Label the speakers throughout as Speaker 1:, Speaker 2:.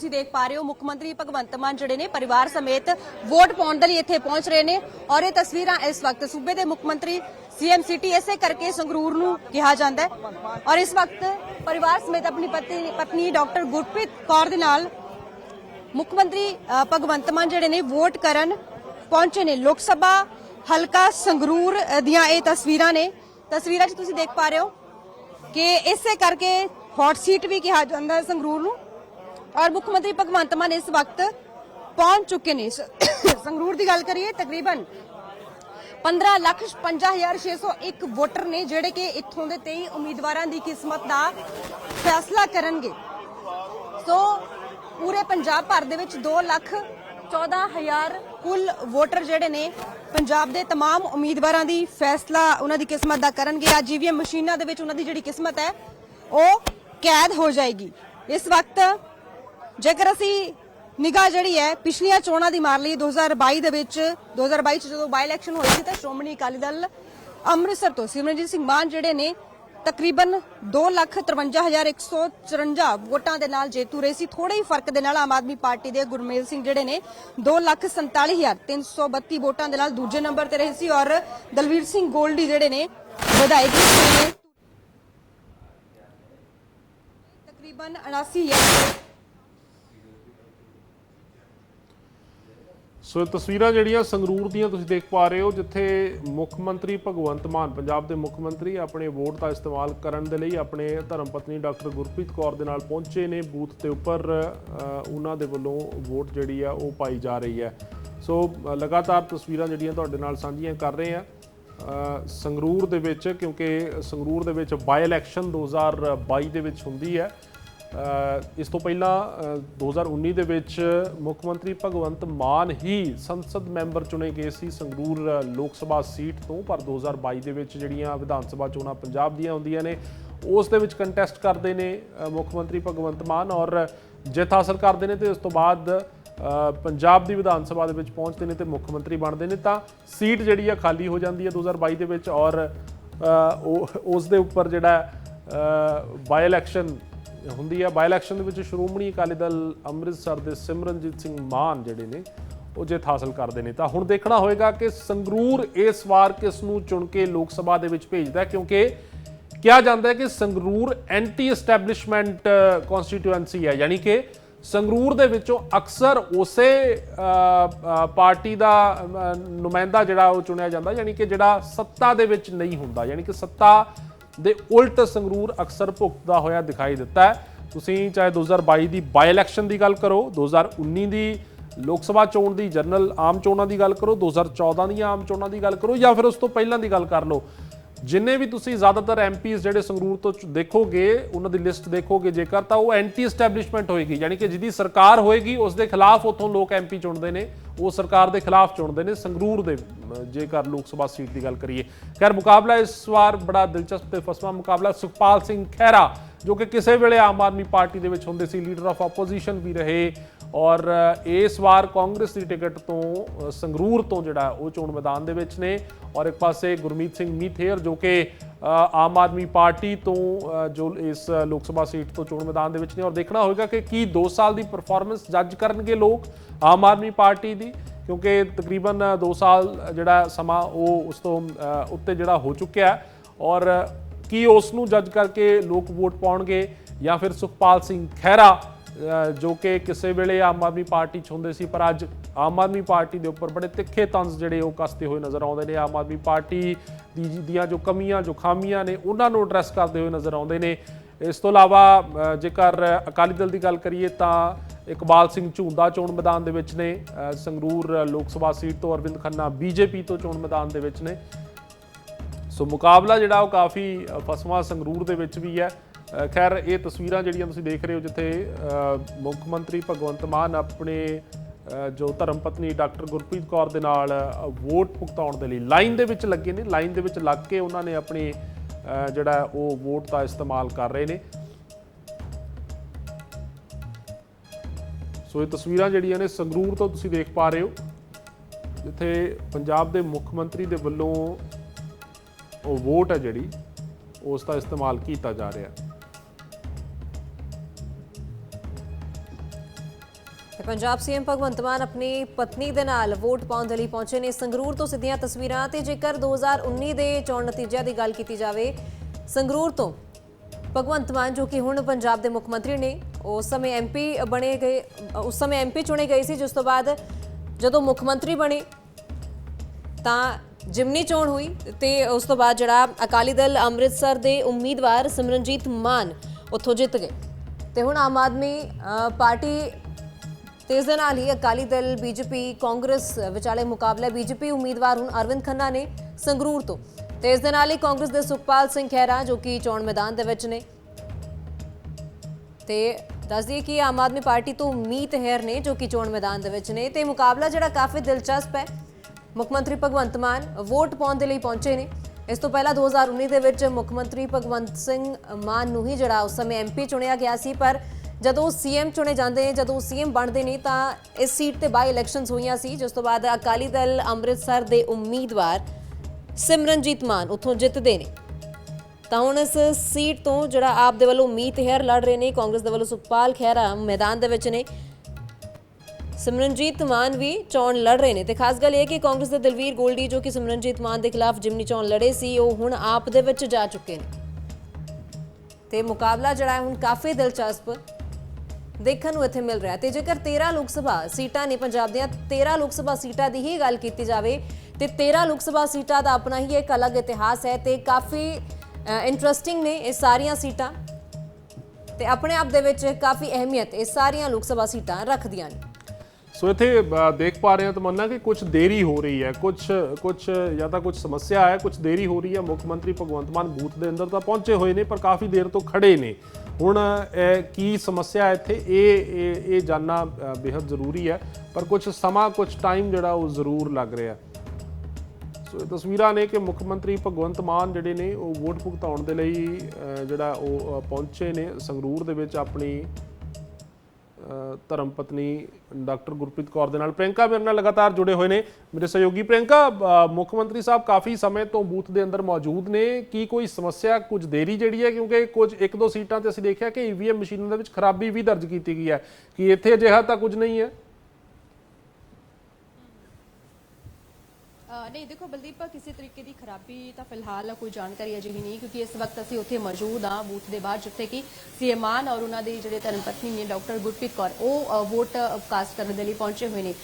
Speaker 1: ਤੁਸੀਂ ਦੇਖ ਪਾ ਰਹੇ ਹੋ, ਮੁੱਖ ਮੰਤਰੀ ਭਗਵੰਤ ਮਾਨ ਜਿਹੜੇ ਨੇ ਪਰਿਵਾਰ ਸਮੇਤ ਵੋਟ ਪਾਉਣ ਦੇ ਲਈ ਇੱਥੇ ਪਹੁੰਚ ਰਹੇ ਨੇ ਔਰ ਇਹ ਤਸਵੀਰਾਂ ਇਸ ਵਕਤ ਸੂਬੇ ਦੇ ਮੁੱਖ ਮੰਤਰੀ ਸੀਐਮ ਸਿਟੀ ਇਸੇ ਕਰਕੇ ਸੰਗਰੂਰ ਨੂੰ ਕਿਹਾ ਜਾਂਦਾ ਹੈ ਔਰ ਇਸ ਵਕਤ ਪਰਿਵਾਰ ਸਮੇਤ ਆਪਣੀ ਪਤਨੀ ਪਤਨੀ ਡਾਕਟਰ ਗੁਰਪ੍ਰੀਤ ਕੌਰ ਦੇ ਨਾਲ ਮੁੱਖ ਮੰਤਰੀ ਭਗਵੰਤ ਮਾਨ ਜਿਹੜੇ ਨੇ ਵੋਟ ਕਰਨ ਪਹੁੰਚੇ ਨੇ। ਲੋਕ ਸਭਾ ਹਲਕਾ ਸੰਗਰੂਰ ਦੀਆਂ ਇਹ ਤਸਵੀਰਾਂ ਨੇ। ਤਸਵੀਰਾਂ 'ਚ ਤੁਸੀਂ ਦੇਖ ਪਾ ਰਹੇ ਹੋ ਕਿ ਇਸੇ ਕਰਕੇ ਹੌਟ ਸੀਟ ਵੀ ਕਿਹਾ ਜਾਂਦਾ ਹੈ ਸੰਗਰੂਰ ਨੂੰ। ਔਰ ਮੁੱਖ ਮੰਤਰੀ ਭਗਵੰਤ ਮਾਨ ਇਸ ਵਕਤ ਪਹੁੰਚ ਚੁੱਕੇ ਨੇ ਸ- ਸੰਗਰੂਰ ਦੀ ਗੱਲ ਕਰੀਏ ਤਕਰੀਬਨ 15 ਲੱਖ 55601 ਵੋਟਰ ਨੇ ਜਿਹੜੇ ਕਿ ਇੱਥੋਂ ਦੇ 23 ਉਮੀਦਵਾਰਾਂ ਦੀ ਕਿਸਮਤ ਦਾ ਫੈਸਲਾ ਕਰਨਗੇ ਸੋ ਪੂਰੇ ਪੰਜਾਬ ਭਰ ਦੇ ਵਿੱਚ 2 ਲੱਖ 14000 ਕੁੱਲ ਵੋਟਰ ਜਿਹੜੇ ਨੇ ਪੰਜਾਬ ਦੇ तमाम ਉਮੀਦਵਾਰਾਂ ਦੀ ਫੈਸਲਾ ਉਹਨਾਂ ਦੀ ਕਿਸਮਤ ਦਾ ਕਰਨਗੇ ਅੱਜ ਈਵੀਐਮ ਮਸ਼ੀਨਾਂ ਦੇ ਵਿੱਚ ਉਹਨਾਂ ਦੀ ਜਿਹੜੀ ਕਿਸਮਤ ਹੈ ਉਹ ਕੈਦ ਹੋ ਜਾਏਗੀ ਇਸ ਵਕਤ ਜੇਕਰ ਅਸੀਂ ਨਿਗਾਹ ਜਿਹੜੀ ਹੈ ਪਿਛਲੀਆਂ ਚੋਣਾਂ ਦੀ ਮਾਰ ਲਈ 2022 ਦੇ ਵਿੱਚ 2022 ਚ ਜਦੋਂ ਬਾਈ ਇਲੈਕਸ਼ਨ ਹੋਈ ਸੀ ਤਾਂ ਸ਼੍ਰੋਮਣੀ ਅਕਾਲੀ ਦਲ ਅੰਮ੍ਰਿਤਸਰ ਤੋਂ ਸਿਮਰਨਜੀਤ ਸਿੰਘ ਮਾਨ ਜਿਹੜੇ ਨੇ ਤਕਰੀਬਨ 253154 ਵੋਟਾਂ ਦੇ ਨਾਲ ਜੇਤੂ ਰਹੇ ਸੀ। ਥੋੜੇ ਹੀ ਫ਼ਰਕ ਦੇ ਨਾਲ ਆਮ ਆਦਮੀ ਪਾਰਟੀ ਦੇ ਗੁਰਮੇਲ ਸਿੰਘ ਜਿਹੜੇ ਨੇ 247332 ਵੋਟਾਂ ਦੇ ਨਾਲ ਦੂਜੇ ਨੰਬਰ ਤੇ ਰਹੇ ਸੀ ਔਰ ਦਲਵੀਰ ਸਿੰਘ ਗੋਲਡੀ ਜਿਹੜੇ ਨੇ ਵਿਧਾਇਕ ਨੇ। ਤਕਰੀਬਨ 79000
Speaker 2: ਸੋ ਇਹ ਤਸਵੀਰਾਂ ਜਿਹੜੀਆਂ ਸੰਗਰੂਰ ਦੀਆਂ ਤੁਸੀਂ ਦੇਖ ਪਾ ਰਹੇ ਹੋ, ਜਿੱਥੇ ਮੁੱਖ ਮੰਤਰੀ ਭਗਵੰਤ ਮਾਨ, ਪੰਜਾਬ ਦੇ ਮੁੱਖ ਮੰਤਰੀ ਆਪਣੇ ਵੋਟ ਦਾ ਇਸਤੇਮਾਲ ਕਰਨ ਦੇ ਲਈ ਆਪਣੇ ਧਰਮ ਪਤਨੀ ਡਾਕਟਰ ਗੁਰਪ੍ਰੀਤ ਕੌਰ ਦੇ ਨਾਲ ਪਹੁੰਚੇ ਨੇ। ਬੂਥ ਦੇ ਉੱਪਰ ਉਹਨਾਂ ਦੇ ਵੱਲੋਂ ਵੋਟ ਜਿਹੜੀ ਆ, ਉਹ ਪਾਈ ਜਾ ਰਹੀ ਹੈ। ਸੋ ਲਗਾਤਾਰ ਤਸਵੀਰਾਂ ਜਿਹੜੀਆਂ ਤੁਹਾਡੇ ਨਾਲ ਸਾਂਝੀਆਂ ਕਰ ਰਹੇ ਆ ਸੰਗਰੂਰ ਦੇ ਵਿੱਚ, ਕਿਉਂਕਿ ਸੰਗਰੂਰ ਦੇ ਵਿੱਚ ਬਾਈ ਇਲੈਕਸ਼ਨ 2022 ਦੇ ਵਿੱਚ ਹੁੰਦੀ ਹੈ। ਇਸ ਤੋਂ ਪਹਿਲਾਂ ਅ, 2019 ਦੇ ਵਿੱਚ ਮੁੱਖ ਮੰਤਰੀ ਭਗਵੰਤ ਮਾਨ ਹੀ ਸੰਸਦ ਮੈਂਬਰ ਚੁਣੇ ਗਏ ਸੀ ਸੰਗਰੂਰ ਲੋਕ ਸਭਾ ਸੀਟ ਤੋਂ ਪਰ 2022 ਦੇ ਵਿੱਚ ਜਿਹੜੀਆਂ ਵਿਧਾਨ ਸਭਾ ਚੋਣਾਂ ਪੰਜਾਬ ਦੀਆਂ ਹੁੰਦੀਆਂ ਨੇ ਉਸ ਦੇ ਵਿੱਚ ਕੰਟੈਸਟ ਕਰਦੇ ਨੇ ਮੁੱਖ ਮੰਤਰੀ ਭਗਵੰਤ ਮਾਨ ਔਰ ਜਿੱਤ ਹਾਸਲ ਕਰਦੇ ਨੇ ਤੇ ਉਸ ਤੋਂ ਬਾਅਦ ਪੰਜਾਬ ਦੀ ਵਿਧਾਨ ਸਭਾ ਦੇ ਵਿੱਚ ਪਹੁੰਚਦੇ ਨੇ ਤੇ ਮੁੱਖ ਮੰਤਰੀ ਬਣਦੇ ਨੇ ਤਾਂ ਸੀਟ ਜਿਹੜੀ ਆ ਖਾਲੀ ਹੋ ਜਾਂਦੀ ਹੈ 2022 ਦੇ ਵਿੱਚ ਔਰ ਉਹ- ਉਸ ਦੇ ਉੱਪਰ ਜਿਹੜਾ ਬਾਈ ਇਲੈਕਸ਼ਨ ਹੁੰਦੀ ਹੈ ਬਾਈ ਇਲੈਕਸ਼ਨ ਦੇ ਵਿੱਚ ਸ਼੍ਰੋਮਣੀ ਅਕਾਲੀ ਦਲ ਅੰਮ੍ਰਿਤਸਰ ਦੇ ਸਿਮਰਨਜੀਤ ਸਿੰਘ ਮਾਨ ਜਿਹੜੇ ਨੇ, ਉਹ ਜਿੱਤ ਹਾਸਲ ਕਰਦੇ ਨੇ। ਤਾਂ ਹੁਣ ਦੇਖਣਾ ਹੋਏਗਾ ਕਿ ਸੰਗਰੂਰ ਇਸ ਵਾਰ ਕਿਸ ਨੂੰ ਚੁਣ ਕੇ ਲੋਕ ਸਭਾ ਦੇ ਵਿੱਚ ਭੇਜਦਾ ਕਿਉਂਕਿ ਕਿਹਾ ਜਾਂਦਾ ਹੈ ਕਿ ਸੰਗਰੂਰ ਐਂਟੀ ਐਸਟੈਬਲਿਸ਼ਮੈਂਟ ਕਨਸਟੀਟੂਐਂਸੀ ਹੈ। ਯਾਨੀ ਕਿ ਸੰਗਰੂਰ ਦੇ ਵਿੱਚੋਂ ਅਕਸਰ ਉਸੇ ਪਾਰਟੀ ਦਾ ਨੁਮਾਇੰਦਾ ਜਿਹੜਾ ਉਹ ਚੁਣਿਆ ਜਾਂਦਾ, ਯਾਨੀ ਕਿ ਜਿਹੜਾ ਸੱਤਾ ਦੇ ਵਿੱਚ ਨਹੀਂ ਹੁੰਦਾ। ਯਾਨੀ ਕਿ ਸੱਤਾ ਦੇ ਉਲਟ ਸੰਗਰੂਰ ਅਕਸਰ ਭੁਗਤਦਾ ਹੋਇਆ ਦਿਖਾਈ ਦਿੱਤਾ ਹੈ। ਤੁਸੀਂ ਚਾਹੇ 2022 ਦੀ ਬਾਈ ਇਲੈਕਸ਼ਨ ਦੀ ਗੱਲ ਕਰੋ 2019 ਦੀ ਲੋਕ ਸਭਾ ਚੋਣ ਦੀ, ਜਨਰਲ ਆਮ ਚੋਣਾਂ ਦੀ ਗੱਲ ਕਰੋ 2014 ਦੀਆਂ ਆਮ ਚੋਣਾਂ ਦੀ ਗੱਲ ਕਰੋ ਜਾਂ ਫਿਰ ਉਸ ਤੋਂ ਪਹਿਲਾਂ ਦੀ ਗੱਲ ਕਰ ਲਓ। ਜਿੰਨੇ ਵੀ ਤੁਸੀਂ ਜ਼ਿਆਦਾਤਰ ਐਮਪੀਸ ਜਿਹੜੇ ਸੰਗਰੂਰ ਤੋਂ ਦੇਖੋਗੇ, ਉਹਨਾਂ ਦੀ ਲਿਸਟ ਦੇਖੋਗੇ ਜੇਕਰ, ਤਾਂ ਉਹ ਐਂਟੀ ਐਸਟੈਬਲਿਸ਼ਮੈਂਟ ਹੋਏਗੀ। ਯਾਨੀ ਕਿ ਜਿਹਦੀ ਸਰਕਾਰ ਹੋਏਗੀ, ਉਸ ਦੇ ਖਿਲਾਫ ਉਥੋਂ ਲੋਕ ਐਮਪੀ ਚੁਣਦੇ ਨੇ, ਉਹ ਸਰਕਾਰ ਦੇ ਖਿਲਾਫ ਚੁਣਦੇ ਨੇ, ਸੰਗਰੂਰ ਦੇ, ਜੇਕਰ ਲੋਕ ਸਭਾ ਸੀਟ ਦੀ ਗੱਲ ਕਰੀਏ। ਖੈਰ, ਮੁਕਾਬਲਾ ਇਸ ਵਾਰ ਬੜਾ ਦਿਲਚਸਪ ਤੇ ਫਸਵਾ ਮੁਕਾਬਲਾ ਸੁਖਪਾਲ ਸਿੰਘ ਖਹਿਰਾ, ਜੋ ਕਿ ਕਿਸੇ ਵੇਲੇ ਆਮ ਆਦਮੀ ਪਾਰਟੀ ਦੇ ਵਿੱਚ ਹੁੰਦੇ ਸੀ ਲੀਡਰ ਆਫ ਆਪੋਜੀਸ਼ਨ ਵੀ ਰਹੇ। ਔਰ ਇਸ ਵਾਰ ਕਾਂਗਰਸ ਦੀ ਟਿਕਟ ਤੋਂ ਸੰਗਰੂਰ ਤੋਂ ਜਿਹੜਾ ਉਹ ਚੋਣ ਮੈਦਾਨ ਦੇ ਵਿੱਚ ਨੇ। ਔਰ ਇੱਕ ਪਾਸੇ ਗੁਰਮੀਤ ਸਿੰਘ ਮੀਥੇਰ ਜੋ ਕਿ ਆਮ ਆਦਮੀ ਪਾਰਟੀ ਤੋਂ ਜੋ ਇਸ ਲੋਕ ਸਭਾ ਸੀਟ ਤੋਂ ਚੋਣ ਮੈਦਾਨ ਦੇ ਵਿੱਚ ਨੇ। ਔਰ ਦੇਖਣਾ ਹੋਵੇਗਾ ਕਿ ਕੀ 2 ਸਾਲ ਦੀ ਪਰਫਾਰਮੈਂਸ ਜੱਜ ਕਰਨਗੇ ਲੋਕ ਆਮ ਆਦਮੀ ਪਾਰਟੀ ਦੀ, ਕਿਉਂਕਿ ਤਕਰੀਬਨ 2 ਸਾਲ ਜਿਹੜਾ ਸਮਾਂ ਉਹ ਉਸ ਤੋਂ ਉੱਤੇ ਜਿਹੜਾ ਹੋ ਚੁੱਕਿਆ ਔਰ, ਕੀ ਉਸ ਨੂੰ ਜੱਜ ਕਰਕੇ ਲੋਕ ਵੋਟ ਪਾਉਣਗੇ ਜਾਂ ਫਿਰ ਸੁਖਪਾਲ ਸਿੰਘ ਖਹਿਰਾ ਜੋ ਕਿ ਕਿਸੇ ਵੇਲੇ ਆਮ ਆਦਮੀ ਪਾਰਟੀ 'ਚ ਹੁੰਦੇ ਸੀ ਪਰ ਅੱਜ ਆਮ ਆਦਮੀ ਪਾਰਟੀ ਦੇ ਉੱਪਰ ਬੜੇ ਤਿੱਖੇ ਤੰਜ਼ ਜਿਹੜੇ ਉਹ ਕੱਸਦੇ ਹੋਏ ਨਜ਼ਰ ਆਉਂਦੇ ਨੇ। ਆਮ ਆਦਮੀ ਪਾਰਟੀ ਦੀ ਦੀਆਂ ਜੋ ਕਮੀਆਂ ਜੋ ਖਾਮੀਆਂ ਨੇ ਉਹਨਾਂ ਨੂੰ ਐਡਰੈਸ ਕਰਦੇ ਹੋਏ ਨਜ਼ਰ ਆਉਂਦੇ ਨੇ। ਇਸ ਤੋਂ ਇਲਾਵਾ ਜੇਕਰ ਅਕਾਲੀ ਦਲ ਦੀ ਗੱਲ ਕਰੀਏ ਤਾਂ ਇਕਬਾਲ ਸਿੰਘ ਝੂੰਦਾ ਚੋਣ ਮੈਦਾਨ ਦੇ ਵਿੱਚ ਨੇ ਸੰਗਰੂਰ ਲੋਕ ਸਭਾ ਸੀਟ ਤੋਂ ਅਰਵਿੰਦ ਖੰਨਾ ਬੀਜੇਪੀ ਤੋਂ ਚੋਣ ਮੈਦਾਨ ਦੇ ਵਿੱਚ ਨੇ। ਸੋ ਮੁਕਾਬਲਾ ਜਿਹੜਾ ਉਹ ਕਾਫੀ ਅ, ਫਸਵਾਂ ਸੰਗਰੂਰ ਦੇ ਵਿੱਚ ਵੀ ਹੈ। ਖੈਰ, ਇਹ ਤਸਵੀਰਾਂ ਜਿਹੜੀਆਂ ਤੁਸੀਂ ਦੇਖ ਰਹੇ ਹੋ ਜਿੱਥੇ ਮੁੱਖ ਮੰਤਰੀ ਭਗਵੰਤ ਮਾਨ ਆਪਣੇ ਜੋ ਧਰਮ ਪਤਨੀ ਡਾਕਟਰ ਗੁਰਪ੍ਰੀਤ ਕੌਰ ਦੇ ਨਾਲ ਵੋਟ ਭੁਗਤਾਉਣ ਦੇ ਲਈ ਲਾਈਨ ਦੇ ਵਿੱਚ ਲੱਗੇ ਨੇ। ਲਾਈਨ ਦੇ ਵਿੱਚ ਲੱਗ ਕੇ ਉਹਨਾਂ ਨੇ ਆਪਣੀ ਜਿਹੜਾ ਉਹ ਵੋਟ ਦਾ ਇਸਤੇਮਾਲ ਕਰ ਰਹੇ ਨੇ। ਸੋ ਇਹ ਤਸਵੀਰਾਂ ਜਿਹੜੀਆਂ ਨੇ ਸੰਗਰੂਰ ਤੋਂ ਤੁਸੀਂ ਦੇਖ ਪਾ ਰਹੇ ਹੋ, ਜਿੱਥੇ ਪੰਜਾਬ ਦੇ ਮੁੱਖ ਮੰਤਰੀ ਦੇ ਵੱਲੋਂ ਉਹ ਵੋਟ ਹੈ ਜਿਹੜੀ, ਉਸ ਦਾ ਇਸਤੇਮਾਲ ਕੀਤਾ ਜਾ ਰਿਹਾ।
Speaker 3: ਪੰਜਾਬ ਸੀਐਮ ਭਗਵੰਤ ਮਾਨ ਆਪਣੀ ਪਤਨੀ ਦੇ ਨਾਲ ਵੋਟ ਪਾਉਣ ਦੇ ਲਈ ਪਹੁੰਚੇ ਨੇ। ਸੰਗਰੂਰ ਤੋਂ ਸਿੱਧੀਆਂ ਤਸਵੀਰਾਂ ਤੇ ਜੇਕਰ 2019 ਦੇ ਚੋਣ ਨਤੀਜਿਆਂ ਦੀ ਗੱਲ ਕੀਤੀ ਜਾਵੇ, ਸੰਗਰੂਰ ਤੋਂ ਭਗਵੰਤ ਮਾਨ ਜੋ ਕਿ ਹੁਣ ਪੰਜਾਬ ਦੇ ਮੁੱਖ ਮੰਤਰੀ ਨੇ, ਉਸ ਸਮੇਂ ਐਮਪੀ ਬਣੇ ਗਏ, ਉਸ ਸਮੇਂ ਐਮਪੀ ਚੁਣੇ ਗਏ ਸੀ, ਜਿਸ ਤੋਂ ਬਾਅਦ ਜਦੋਂ ਮੁੱਖ ਮੰਤਰੀ ਬਣੇ, ਤਾਂ ਜਿਮਨੀ ਚੋਣ ਹੋਈ ਤੇ ਉਸ ਤੋਂ ਬਾਅਦ ਜਿਹੜਾ ਅਕਾਲੀ ਦਲ ਅੰਮ੍ਰਿਤਸਰ ਦੇ ਉਮੀਦਵਾਰ ਸਿਮਰਨਜੀਤ ਮਾਨ ਉੱਥੋਂ ਜਿੱਤ ਗਏ। ਤੇ ਹੁਣ ਆਮ ਆਦਮੀ ਪਾਰਟੀ ਤੇ ਇਸ ਦੇ ਨਾਲ ਹੀ ਅਕਾਲੀ ਦਲ, ਬੀਜੇਪੀ, ਕਾਂਗਰਸ ਵਿਚਾਲੇ ਮੁਕਾਬਲਾ। ਬੀਜੇਪੀ ਉਮੀਦਵਾਰ ਹੁਣ ਅਰਵਿੰਦ ਖੰਨਾ ਨੇ ਸੰਗਰੂਰ ਤੋਂ। ਤੇ ਇਸ ਦੇ ਨਾਲ ਹੀ ਕਾਂਗਰਸ ਦੇ ਸੁਖਪਾਲ ਸਿੰਘ ਖਹਿਰਾ, ਜੋ ਕਿ ਚੋਣ ਮੈਦਾਨ ਦੇ ਵਿੱਚ ਨੇ। ਤੇ ਦੱਸ ਦਈਏ ਕਿ ਆਮ ਆਦਮੀ ਪਾਰਟੀ ਤੋਂ ਮੀਤ ਹੈਰ ਨੇ, ਜੋ ਕਿ ਚੋਣ ਮੈਦਾਨ ਦੇ ਵਿੱਚ ਨੇ। ਤੇ ਮੁਕਾਬਲਾ ਜਿਹੜਾ ਕਾਫੀ ਦਿਲਚਸਪ ਹੈ। ਮੁੱਖ ਮੰਤਰੀ ਭਗਵੰਤ ਮਾਨ ਵੋਟ ਪਾਉਣ ਦੇ ਲਈ ਪਹੁੰਚੇ ਨੇ। ਇਸ ਤੋਂ ਪਹਿਲਾਂ 2019 ਦੇ ਵਿੱਚ ਮੁੱਖ ਮੰਤਰੀ ਭਗਵੰਤ ਸਿੰਘ ਮਾਨ ਨੂੰ ਹੀ ਜਿਹੜਾ ਉਸ ਸਮੇਂ ਐਮਪੀ ਚੁਣਿਆ ਗਿਆ ਸੀ, ਪਰ ਜਦੋਂ ਸੀਐਮ ਚੁਣੇ ਜਾਂਦੇ ਨੇ ਜਦੋਂ ਸੀਐਮ ਬਣਦੇ ਨੇ, ਤਾਂ ਇਸ ਸੀਟ ਤੇ ਬਾਈ ਇਲੈਕਸ਼ਨਸ ਹੋਈਆਂ ਸੀ, ਜਿਸ ਤੋਂ ਬਾਅਦ ਅਕਾਲੀ ਦਲ ਅੰਮ੍ਰਿਤਸਰ ਦੇ ਉਮੀਦਵਾਰ ਸਿਮਰਨਜੀਤ ਮਾਨ ਉੱਥੋਂ ਜਿੱਤਦੇ ਨੇ। ਤਾਂ ਹੁਣ ਇਸ ਸੀਟ ਤੋਂ ਜਿਹੜਾ ਆਪ ਦੇ ਵੱਲੋਂ ਮੀਤ ਹੈਰ ਲੜ ਰਹੇ ਨੇ, ਕਾਂਗਰਸ ਦੇ ਵੱਲੋਂ ਸੁਖਪਾਲ ਖਹਿਰਾ ਮੈਦਾਨ ਦੇ ਵਿੱਚ ਨੇ। ਸਿਮਰਨਜੀਤ ਮਾਨ ਵੀ ਚੋਣ ਲੜ ਰਹੇ ਨੇ ਤੇ ਖਾਸ ਗੱਲ ਇਹ ਹੈ ਕਿ ਕਾਂਗਰਸ ਦੇ ਦਲਵੀਰ ਗੋਲਡੀ, ਜੋ ਕਿ ਸਿਮਰਨਜੀਤ ਮਾਨ ਦੇ ਖਿਲਾਫ ਜਿਮਨੀ ਚੋਣ ਲੜੇ ਸੀ, ਉਹ ਹੁਣ ਆਪ ਦੇ ਵਿੱਚ ਜਾ ਚੁੱਕੇ ਨੇ। ਤੇ ਮੁਕਾਬਲਾ ਜਿਹੜਾ ਹੈ, ਹੁਣ ਕਾਫੀ ਦਿਲਚਸਪ ਦੇਖਣ ਨੂੰ ਇੱਥੇ ਮਿਲ ਰਿਹਾ ਤੇ ਜੇਕਰ 13 ਲੋਕ ਸਭਾ ਸੀਟਾਂ ਨੇ ਪੰਜਾਬ ਦੀਆਂ 13 ਲੋਕ ਸਭਾ ਸੀਟਾਂ ਦੀ ਹੀ ਗੱਲ ਕੀਤੀ ਜਾਵੇ, ਤੇ 13 ਲੋਕ ਸਭਾ ਸੀਟਾਂ ਦਾ ਆਪਣਾ ਹੀ ਇੱਕ ਅਲੱਗ ਇਤਿਹਾਸ ਹੈ ਤੇ ਕਾਫੀ ਇੰਟਰਸਟਿੰਗ ਨੇ ਇਹ ਸਾਰੀਆਂ ਸੀਟਾਂ। ਤੇ ਆਪਣੇ ਆਪ ਦੇ ਵਿੱਚ ਕਾਫੀ ਅਹਿਮੀਅਤ ਇਹ ਸਾਰੀਆਂ ਲੋਕ ਸਭਾ ਸੀਟਾਂ ਰੱਖਦੀਆਂ ਨੇ।
Speaker 2: ਸੋ ਇੱਥੇ ਦੇਖ ਪਾ ਰਹੇ ਹਾਂ ਤਮੰਨਾ ਕਿ ਕੁਝ ਦੇਰੀ ਹੋ ਰਹੀ ਹੈ। ਕੁਝ ਕੁਝ ਜਾਂ ਤਾਂ ਕੁਝ ਸਮੱਸਿਆ ਹੈ ਕੁਝ ਦੇਰੀ ਹੋ ਰਹੀ ਹੈ। ਮੁੱਖ ਮੰਤਰੀ ਭਗਵੰਤ ਮਾਨ ਬੂਥ ਦੇ ਅੰਦਰ ਤਾਂ ਪਹੁੰਚੇ ਹੋਏ ਨੇ, ਪਰ ਕਾਫੀ ਦੇਰ ਤੋਂ ਖੜੇ ਨੇ। ਹੁਣ ਕੀ ਸਮੱਸਿਆ ਇੱਥੇ? ਇਹ ਇਹ ਇਹ ਜਾਨਣਾ ਅ, ਬੇहद ਜ਼ਰੂਰੀ ਹੈ। ਪਰ ਕੁਝ ਸਮਾਂ ਕੁਝ ਟਾਈਮ ਜਿਹੜਾ ਉਹ ਜ਼ਰੂਰ ਲੱਗ ਰਿਹਾ। ਸੋ ਇਹ ਤਸਵੀਰਾਂ ਨੇ ਕਿ ਮੁੱਖ ਮੰਤਰੀ ਭਗਵੰਤ ਮਾਨ ਜਿਹੜੇ ਨੇ ਉਹ ਵੋਟ ਭੁਗਤਾਉਣ ਦੇ ਲਈ ਜਿਹੜਾ ਉਹ ਪਹੁੰਚੇ ਨੇ ਸੰਗਰੂਰ ਦੇ ਵਿੱਚ ਆਪਣੀ ਧਰਮ ਪਤਨੀ ਡਾਕਟਰ ਗੁਰਪ੍ਰੀਤ ਕੌਰ ਦੇ ਨਾਲ। ਪ੍ਰਿਯੰਕਾ ਮੇਰੇ ਨਾਲ ਲਗਾਤਾਰ ਜੁੜੇ ਹੋਏ ਨੇ। ਮੇਰੇ ਸਹਿਯੋਗੀ ਪ੍ਰਿਯੰਕਾ ਮੁੱਖ ਮੰਤਰੀ ਸਾਹਿਬ ਕਾਫੀ ਸਮੇਂ ਤੋਂ ਬੂਥ ਦੇ ਅੰਦਰ ਮੌਜੂਦ ਨੇ। ਕੀ ਕੋਈ ਸਮੱਸਿਆ, ਕੁਝ ਦੇਰੀ ਜਿਹੜੀ ਹੈ? ਕਿਉਂਕਿ ਕੁਝ ਇੱਕ ਦੋ ਸੀਟਾਂ ਤੇ ਅਸੀਂ ਦੇਖਿਆ ਕਿ ਈਵੀਐਮ ਮਸ਼ੀਨਾਂ ਦੇ ਵਿੱਚ ਖਰਾਬੀ ਵੀ ਦਰਜ ਕੀਤੀ ਗਈ ਹੈ। ਕਿ ਇੱਥੇ ਅਜਿਹਾ ਤਾਂ ਕੁਝ ਨਹੀਂ ਹੈ?
Speaker 1: ਨਹੀਂ, ਦੇਖੋ ਬਲਦੀਪ ਕਿਸੇ ਤਰੀਕੇ ਦੀ ਖਰਾਬੀ ਤਾਂ ਫਿਲਹਾਲ ਕੋਈ ਜਾਣਕਾਰੀ ਅਜਿਹੀ ਨਹੀਂ, ਕਿਉਂਕਿ ਇਸ ਵਕਤ ਅਸੀਂ ਉੱਥੇ ਮੌਜੂਦ ਹਾਂ ਬੂਥ ਦੇ ਬਾਹਰ, ਜਿੱਥੇ ਕਿ ਸੀਐਮ ਔਰ ਉਹਨਾਂ ਦੇ ਜਿਹੜੇ ਧਰਮ ਪਤਨੀ ਨੇ, ਡਾਕਟਰ ਗੁਰਪ੍ਰੀਤ ਕੌਰ, ਉਹ ਵੋਟ ਕਾਸਟ ਕਰਨ ਦੇ ਲਈ ਪਹੁੰਚੇ ਹੋਏ ਨੇ।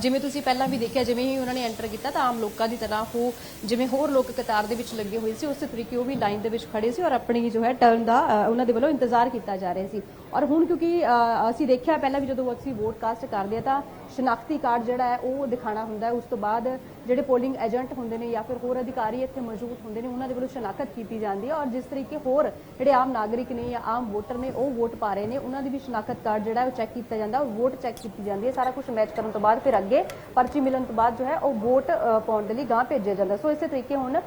Speaker 1: ਜਿਵੇਂ ਤੁਸੀਂ ਪਹਿਲਾਂ ਵੀ ਦੇਖਿਆ, ਜਿਵੇਂ ਹੀ ਉਹਨਾਂ ਨੇ ਐਂਟਰ ਕੀਤਾ ਤਾਂ ਆਮ ਲੋਕਾਂ ਦੀ ਤਰ੍ਹਾਂ ਉਹ, ਜਿਵੇਂ ਹੋਰ ਲੋਕ ਕਤਾਰ ਦੇ ਵਿੱਚ ਲੱਗੇ ਹੋਏ ਸੀ, ਉਸੇ ਤਰੀਕੇ ਉਹ ਵੀ ਲਾਈਨ ਦੇ ਵਿੱਚ ਖੜੇ ਸੀ ਔਰ ਆਪਣੀ ਜੋ ਹੈ ਟਰਨ ਦਾ ਉਹਨਾਂ ਦੇ ਵੱਲੋਂ ਇੰਤਜ਼ਾਰ ਕੀਤਾ ਜਾ ਰਿਹਾ ਸੀ। ਔਰ ਹੁਣ ਕਿਉਂਕਿ ਅਸੀਂ ਦੇਖਿਆ ਪਹਿਲਾਂ ਵੀ ਜਦੋਂ ਅਸੀਂ ਵੋਟ ਕਾਸਟ ਕਰਦੇ ਆ ਤਾਂ ਸ਼ਨਾਖਤੀ ਕਾਰਡ ਜਿਹੜਾ ਹੈ, ਉਹ ਦਿਖਾਣਾ ਹੁੰਦਾ ਹੈ। ਉਸ ਤੋਂ ਬਾਅਦ ਜਿਹੜੇ ਪੋਲਿੰਗ ਏਜੰਟ ਹੁੰਦੇ ਨੇ ਜਾਂ ਫਿਰ ਹੋਰ ਅਧਿਕਾਰੀ ਇੱਥੇ ਮੌਜੂਦ ਹੁੰਦੇ ਨੇ, ਉਹਨਾਂ ਦੇ ਵੱਲੋਂ ਸ਼ਨਾਖਤ ਕੀਤੀ ਜਾਂਦੀ ਹੈ ਔਰ ਜਿਸ ਤਰੀਕੇ ਹੋਰ ਜਿਹੜੇ ਆਮ ਨਾਗਰਿਕ ਨੇ ਜਾਂ ਆਮ ਵੋਟਰ ਨੇ, ਉਹ ਵੋਟ ਪਾ ਰਹੇ ਨੇ, ਉਹਨਾਂ ਦੀ ਵੀ ਸ਼ਨਾਖਤ ਕਾਰਡ ਜਿਹੜਾ ਉਹ ਚੈੱਕ ਕੀਤਾ ਜਾਂਦਾ ਔਰ ਵੋਟ ਚੈੱਕ ਕੀਤੀ ਜਾਂਦੀ ਹੈ। ਸਾਰਾ ਕੁਝ ਮੈਚ ਕਰਨ ਤੋਂ ਬਾਅਦ ਫਿਰ ਅੱਗੇ ਪਰਚੀ ਮਿਲਣ ਤੋਂ ਬਾਅਦ ਜੋ ਹੈ, ਉਹ ਵੋਟ ਪਾਉਣ ਦੇ ਲਈ ਗਾਂ ਭੇਜਿਆ ਜਾਂਦਾ ਸੋ ਇਸੇ ਤਰੀਕੇ ਹੁਣ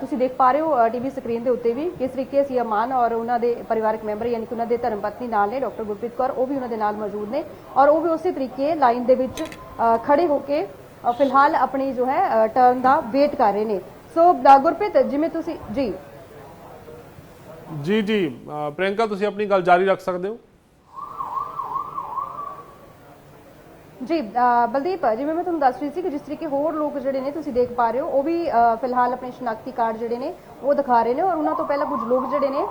Speaker 1: ਤੁਸੀਂ ਦੇਖ ਪਾ ਰਹੇ ਹੋ ਟੀਵੀ ਸਕਰੀਨ ਦੇ ਉੱਤੇ ਵੀ ਕਿਸ ਤਰੀਕੇ ਸੀ ਅਮਾਨ ਔਰ ਉਹਨਾਂ ਦੇ ਪਰਿਵਾਰਕ ਮੈਂਬਰ ਯਾਨੀ ਕਿ ਉਹਨਾਂ ਦੇ ਧਰਮ ਪਤਨੀ ਨਾਲ ਨੇ ਡਾਕਟਰ ਗੁਰਪ੍ਰੀਤ ਕੌਰ ਉਹ ਵੀ ਉਹਨਾਂ ਦੇ ਨਾਲ ਮੌਜੂਦ ਨੇ ਔਰ ਉਹ ਵੀ ਉਸੇ ਤਰੀਕੇ ਲਾਈਨ ਦੇ ਵਿੱਚ ਖੜੇ ਹੋ ਕੇ ਫਿਲਹਾਲ ਆਪਣੀ ਜੋ ਹੈ ਟਰਨ ਦਾ ਵੇਟ ਕਰ ਰਹੇ ਨੇ। ਸੋ ਗੁਰਪ੍ਰੀਤ ਜਿਵੇਂ ਤੁਸੀਂ ਜੀ।
Speaker 2: ਜੀ ਜੀ ਅ, ਤੁਸੀਂ ਆਪਣੀ ਗੱਲ ਜਾਰੀ ਰੱਖ ਸਕਦੇ ਹੋ?
Speaker 1: ਜੀ ਬਲਦੀਪ, ਜਿਵੇਂ ਮੈਂ ਤੁਹਾਨੂੰ ਦੱਸ ਰਹੀ ਸੀ ਕਿ ਜਿਸ ਤਰੀਕੇ ਹੋਰ ਲੋਕ ਜਿਹੜੇ ਨੇ ਤੁਸੀਂ ਦੇਖ ਪਾ ਰਹੇ ਹੋ, ਉਹ ਵੀ ਫਿਲਹਾਲ ਆਪਣੇ ਸ਼ਨਾਖਤੀ ਕਾਰਡ ਜਿਹੜੇ ਨੇ, ਉਹ ਦਿਖਾ ਰਹੇ ਨੇ ਔਰ ਉਹਨਾਂ ਤੋਂ ਪਹਿਲਾਂ ਕੁਝ ਲੋਕ ਜਿਹੜੇ ਨੇ,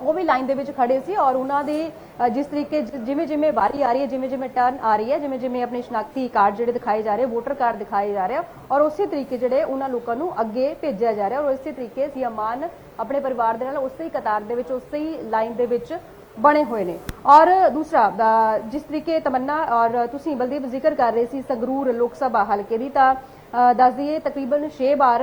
Speaker 1: ਉਹ ਵੀ ਲਾਈਨ ਦੇ ਵਿੱਚ ਖੜੇ ਸੀ ਔਰ ਉਹਨਾਂ ਦੇ ਜਿਸ ਤਰੀਕੇ ਜਿਵੇਂ ਜਿਵੇਂ ਵਾਰੀ ਆ ਰਹੀ ਹੈ, ਜਿਵੇਂ ਜਿਵੇਂ ਟਰਨ ਆ ਰਹੀ ਹੈ, ਜਿਵੇਂ ਜਿਵੇਂ ਆਪਣੇ ਸ਼ਨਾਖਤੀ ਕਾਰਡ ਜਿਹੜੇ ਦਿਖਾਏ ਜਾ ਰਹੇ ਵੋਟਰ ਕਾਰਡ ਦਿਖਾਏ ਜਾ ਰਹੇ ਔਰ ਉਸੇ ਤਰੀਕੇ ਜਿਹੜੇ ਉਹਨਾਂ ਲੋਕਾਂ ਨੂੰ ਅੱਗੇ ਭੇਜਿਆ ਜਾ ਰਿਹਾ ਔਰ ਉਸੇ ਤਰੀਕੇ ਸੀ ਅਮਾਨ ਆਪਣੇ ਪਰਿਵਾਰ ਦੇ ਨਾਲ ਉਸੇ ਹੀ ਕਤਾਰ ਦੇ ਵਿੱਚ, ਉਸੇ ਹੀ ਲਾਈਨ ਦੇ ਵਿੱਚ ਬਣੇ ਹੋਏ ਨੇ। ਔਰ ਦੂਸਰਾ ਜਿਸ ਤਰੀਕੇ ਤਮੰਨਾ ਔਰ ਤੁਸੀਂ ਬਲਦੀਪ ਜ਼ਿਕਰ ਕਰ ਰਹੇ ਸੀ ਸੰਗਰੂਰ ਲੋਕ ਸਭਾ ਹਲਕੇ ਦੀ ਤਾਂ ਅ, ਦੱਸ ਦਈਏ ਤਕਰੀਬਨ 6 ਵਾਰ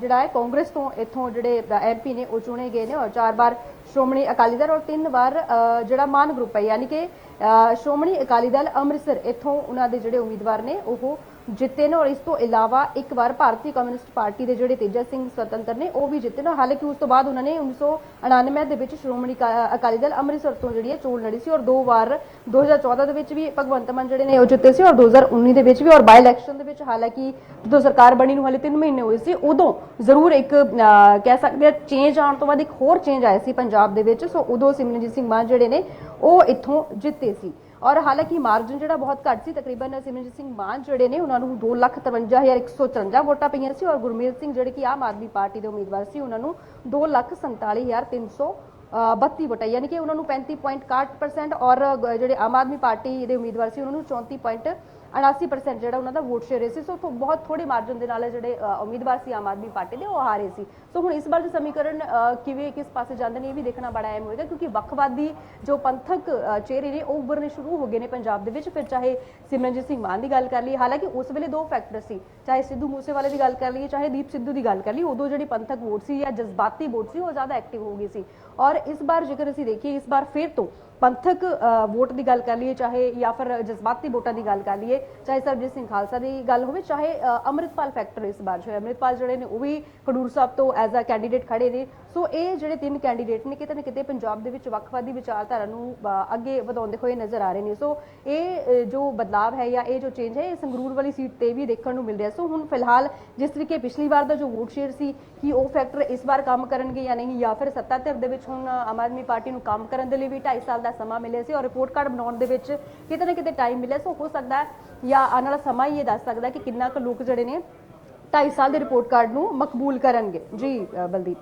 Speaker 1: ਜਿਹੜਾ ਹੈ ਕਾਂਗਰਸ ਤੋਂ ਇੱਥੋਂ ਜਿਹੜੇ ਐਮਪੀ ਨੇ ਉਹ ਚੁਣੇ ਗਏ ਨੇ ਔਰ 4 ਵਾਰ ਸ਼੍ਰੋਮਣੀ ਅਕਾਲੀ ਦਲ ਔਰ 3 ਵਾਰ ਜਿਹੜਾ ਮਾਨ ਗਰੁੱਪ ਹੈ। ਯਾਨੀ ਕਿ ਅ, ਸ਼੍ਰੋਮਣੀ ਅਕਾਲੀ ਦਲ ਅੰਮ੍ਰਿਤਸਰ ਇੱਥੋਂ ਉਹਨਾਂ ਦੇ ਜਿਹੜੇ ਉਮੀਦਵਾਰ ਨੇ ਉਹ ਜਿੱਤੇ ਨੇ ਔਰ ਇਸ ਤੋਂ ਇਲਾਵਾ ਇੱਕ ਵਾਰ ਭਾਰਤੀ ਕਮਿਊਨਿਸਟ ਪਾਰਟੀ ਦੇ ਜਿਹੜੇ ਤੇਜਾ ਸਿੰਘ ਸੁਤੰਤਰ ਨੇ, ਉਹ ਵੀ ਜਿੱਤੇ ਨੇ ਹਾਲਾਂਕਿ ਉਸ ਤੋਂ ਬਾਅਦ ਉਹਨਾਂ ਨੇ 1999 ਦੇ ਵਿੱਚ ਸ਼੍ਰੋਮਣੀ ਅਕਾਲੀ ਦਲ ਅੰਮ੍ਰਿਤਸਰ ਤੋਂ ਜਿਹੜੀ ਹੈ ਚੋਣ ਲੜੀ ਸੀ ਔਰ ਦੋ ਵਾਰ 2014 ਦੇ ਵਿੱਚ ਵੀ ਭਗਵੰਤ ਮਾਨ ਜਿਹੜੇ ਨੇ ਉਹ ਜਿੱਤੇ ਸੀ ਔਰ 2019 ਦੇ ਵਿੱਚ ਵੀ ਔਰ ਬਾਈ ਇਲੈਕਸ਼ਨ ਦੇ ਵਿੱਚ ਹਾਲਾਂਕਿ ਜਦੋਂ ਸਰਕਾਰ ਬਣੀ ਨੂੰ ਹਾਲੇ 3 ਮਹੀਨੇ ਹੋਏ ਸੀ, ਉਦੋਂ ਜ਼ਰੂਰ ਇੱਕ ਕਹਿ ਸਕਦੇ ਆ ਚੇਂਜ ਆਉਣ ਤੋਂ ਬਾਅਦ ਇੱਕ ਹੋਰ ਚੇਂਜ ਆਇਆ ਸੀ ਪੰਜਾਬ ਦੇ ਵਿੱਚ। ਸੋ ਉਦੋਂ ਸਿਮਰਨਜੀਤ ਸਿੰਘ ਮਾਨ ਜਿਹੜੇ ਨੇ ਉਹ ਇੱਥੋਂ ਜਿੱਤੇ ਸੀ। ਔਰ ਹਾਲਾਂਕਿ ਮਾਰਜਨ ਜਿਹੜਾ ਬਹੁਤ ਘੱਟ ਸੀ ਤਕਰੀਬਨ ਸਿਮਰਨਜੀਤ ਸਿੰਘ ਮਾਨ ਜਿਹੜੇ ਨੇ ਉਹਨਾਂ ਨੂੰ 253154 ਵੋਟਾਂ ਪਈਆਂ ਸੀ ਔਰ ਗੁਰਮੀਤ ਸਿੰਘ ਜਿਹੜੇ ਕਿ ਆਮ ਆਦਮੀ ਪਾਰਟੀ ਦੇ ਉਮੀਦਵਾਰ ਸੀ ਉਹਨਾਂ ਨੂੰ 247300 ਅ, 32 ਵੋਟਾਂ ਯਾਨੀ ਕਿ ਉਹਨਾਂ ਨੂੰ 35.61% ਔਰ ਜਿਹੜੇ ਆਮ ਆਦਮੀ ਪਾਰਟੀ ਦੇ ਉਮੀਦਵਾਰ ਸੀ ਉਹਨਾਂ ਨੂੰ 34.79% ਜਿਹੜਾ ਉਹਨਾਂ ਦਾ ਵੋਟ ਸ਼ੇਅਰ ਸੀ ਸੋ ਥੋ- ਬਹੁਤ ਥੋੜੇ ਮਾਰਜਨ ਦੇ ਨਾਲ ਜਿਹੜੇ ਅ, ਉਮੀਦਵਾਰ ਸੀ ਆਮ ਆਦਮੀ ਪਾਰਟੀ ਦੇ ਉਹ ਹਾਰੇ ਸੀ। ਸੋ ਹੁਣ ਇਸ ਵਾਰ ਦੇ ਸਮੀਕਰਨ ਅ, ਕਿਵੇਂ ਕਿਸ ਪਾਸੇ ਜਾਂਦੇ ਨੇ ਇਹ ਵੀ ਦੇਖਣਾ ਬੜਾ ਅਹਿਮ ਹੋਏਗਾ ਕਿਉਂਕਿ ਵੱਖਵਾਦੀ ਜੋ ਪੰਥਕ ਅ, ਚਿਹਰੇ ਨੇ ਉਹ ਉੱਭਰਨੇ ਸ਼ੁਰੂ ਹੋ ਗਏ ਨੇ ਪੰਜਾਬ ਦੇ ਵਿੱਚ। ਫਿਰ ਚਾਹੇ ਸਿਮਰਨਜੀਤ ਸਿੰਘ ਮਾਨ ਦੀ ਗੱਲ ਕਰ ਲਈਏ ਹਾਲਾਂਕਿ ਉਸ ਵੇਲੇ ਦੋ ਫੈਕਟਰ ਸੀ। ਚਾਹੇ ਸਿੱਧੂ ਮੂਸੇਵਾਲੇ ਦੀ ਗੱਲ ਕਰ ਲਈਏ ਚਾਹੇ ਦੀਪ ਸਿੱਧੂ ਦੀ ਗੱਲ ਕਰ ਲਈਏ ਉਦੋਂ ਜਿਹੜੀ ਪੰਥਕ ਵੋਟ ਸੀ ਜਾਂ ਜਜ਼ਬਾਤੀ ਵੋਟ ਸੀ ਉਹ ਜ਼ਿਆਦਾ ਐਕਟਿਵ ਹੋ ਗਈ ਸੀ। ਔਰ ਇਸ ਵਾਰ ਜੇਕਰ ਅਸੀਂ ਦੇਖੀਏ ਇਸ ਵਾਰ ਫਿਰ ਤੋਂ ਪੰਥਕ ਅ, ਵੋਟ ਦੀ ਗੱਲ ਕਰ ਲਈਏ ਚਾਹੇ ਜਾਂ ਫਿਰ ਜਜ਼ਬਾਤੀ ਵੋਟਾਂ ਦੀ ਗੱਲ ਕਰ ਲਈਏ ਚਾਹੇ ਸਰਬਜੀਤ ਸਿੰਘ ਖਾਲਸਾ ਦੀ ਗੱਲ ਹੋਵੇ ਚਾਹੇ ਅ, ਅੰਮ੍ਰਿਤਪਾਲ ਫੈਕਟਰ ਇਸ ਵਾਰ ਜੋ ਹੈ ਅੰਮ੍ਰਿਤਪਾਲ ਜਿਹੜੇ ਨੇ ਉਹ ਵੀ ਖਡੂਰ ਸਾਹਿਬ ਤੋਂ ਐਜ਼ ਅ ਕੈਂਡੀਡੇਟ ਖੜੇ ਨੇ। ਸੋ ਇਹ ਜਿਹੜੇ ਤਿੰਨ ਕੈਂਡੀਡੇਟ ਨੇ, ਕਿਤੇ ਨਾ ਕਿਤੇ ਪੰਜਾਬ ਦੇ ਵਿੱਚ ਵੱਖਵਾਦੀ ਵਿਚਾਰਧਾਰਾ ਨੂੰ ਅੱਗੇ ਵਧਾਉਂਦੇ ਹੋਏ ਨਜ਼ਰ ਆ ਰਹੇ ਨੇ। ਸੋ ਇਹ ਜੋ ਬਦਲਾਵ ਹੈ ਜਾਂ ਇਹ ਜੋ ਚੇਂਜ ਹੈ, ਇਹ ਸੰਗਰੂਰ ਵਾਲੀ ਸੀਟ ਤੇ ਵੀ ਦੇਖਣ ਨੂੰ ਮਿਲ ਰਿਹਾ। ਸੋ ਹੁਣ ਫਿਲਹਾਲ ਜਿਸ ਤਰੀਕੇ ਪਿਛਲੀ ਵਾਰ ਦਾ ਜੋ ਵੋਟ ਸ਼ੇਅਰ ਸੀ, ਕਿ ਉਹ ਫੈਕਟਰ ਇਸ ਵਾਰ ਕੰਮ ਕਰਨਗੇ ਜਾਂ ਨਹੀਂ, ਜਾਂ ਫਿਰ ਸੱਤਾ ਧਿਰ ਦੇ ਵਿੱਚ ਹੁਣ ਆਮ ਆਦਮੀ ਪਾਰਟੀ ਨੂੰ ਕੰਮ ਕਰਨ ਦੇ ਲਈ ਵੀ 2.5 ਸਾਲ ਦਾ ਸਮਾਂ ਮਿਲਿਆ ਸੀ ਔਰ ਰਿਪੋਰਟ ਕਾਰਡ ਬਣਾਉਣ ਦੇ ਵਿੱਚ ਕਿਤੇ ਨਾ ਕਿਤੇ ਟਾਈਮ ਮਿਲਿਆ। ਸੋ ਹੋ ਸਕਦਾ ਜਾਂ ਆਉਣ ਵਾਲਾ ਸਮਾਂ ਹੀ ਇਹ ਦੱਸ ਸਕਦਾ ਕਿ ਕਿੰਨਾ ਕੁ ਲੋਕ ਜਿਹੜੇ ਨੇ 2.5 ਸਾਲ ਦੇ ਰਿਪੋਰਟ ਕਾਰਡ ਨੂੰ ਮਕਬੂਲ ਕਰਨਗੇ। ਜੀ ਬਲਦੀਪ।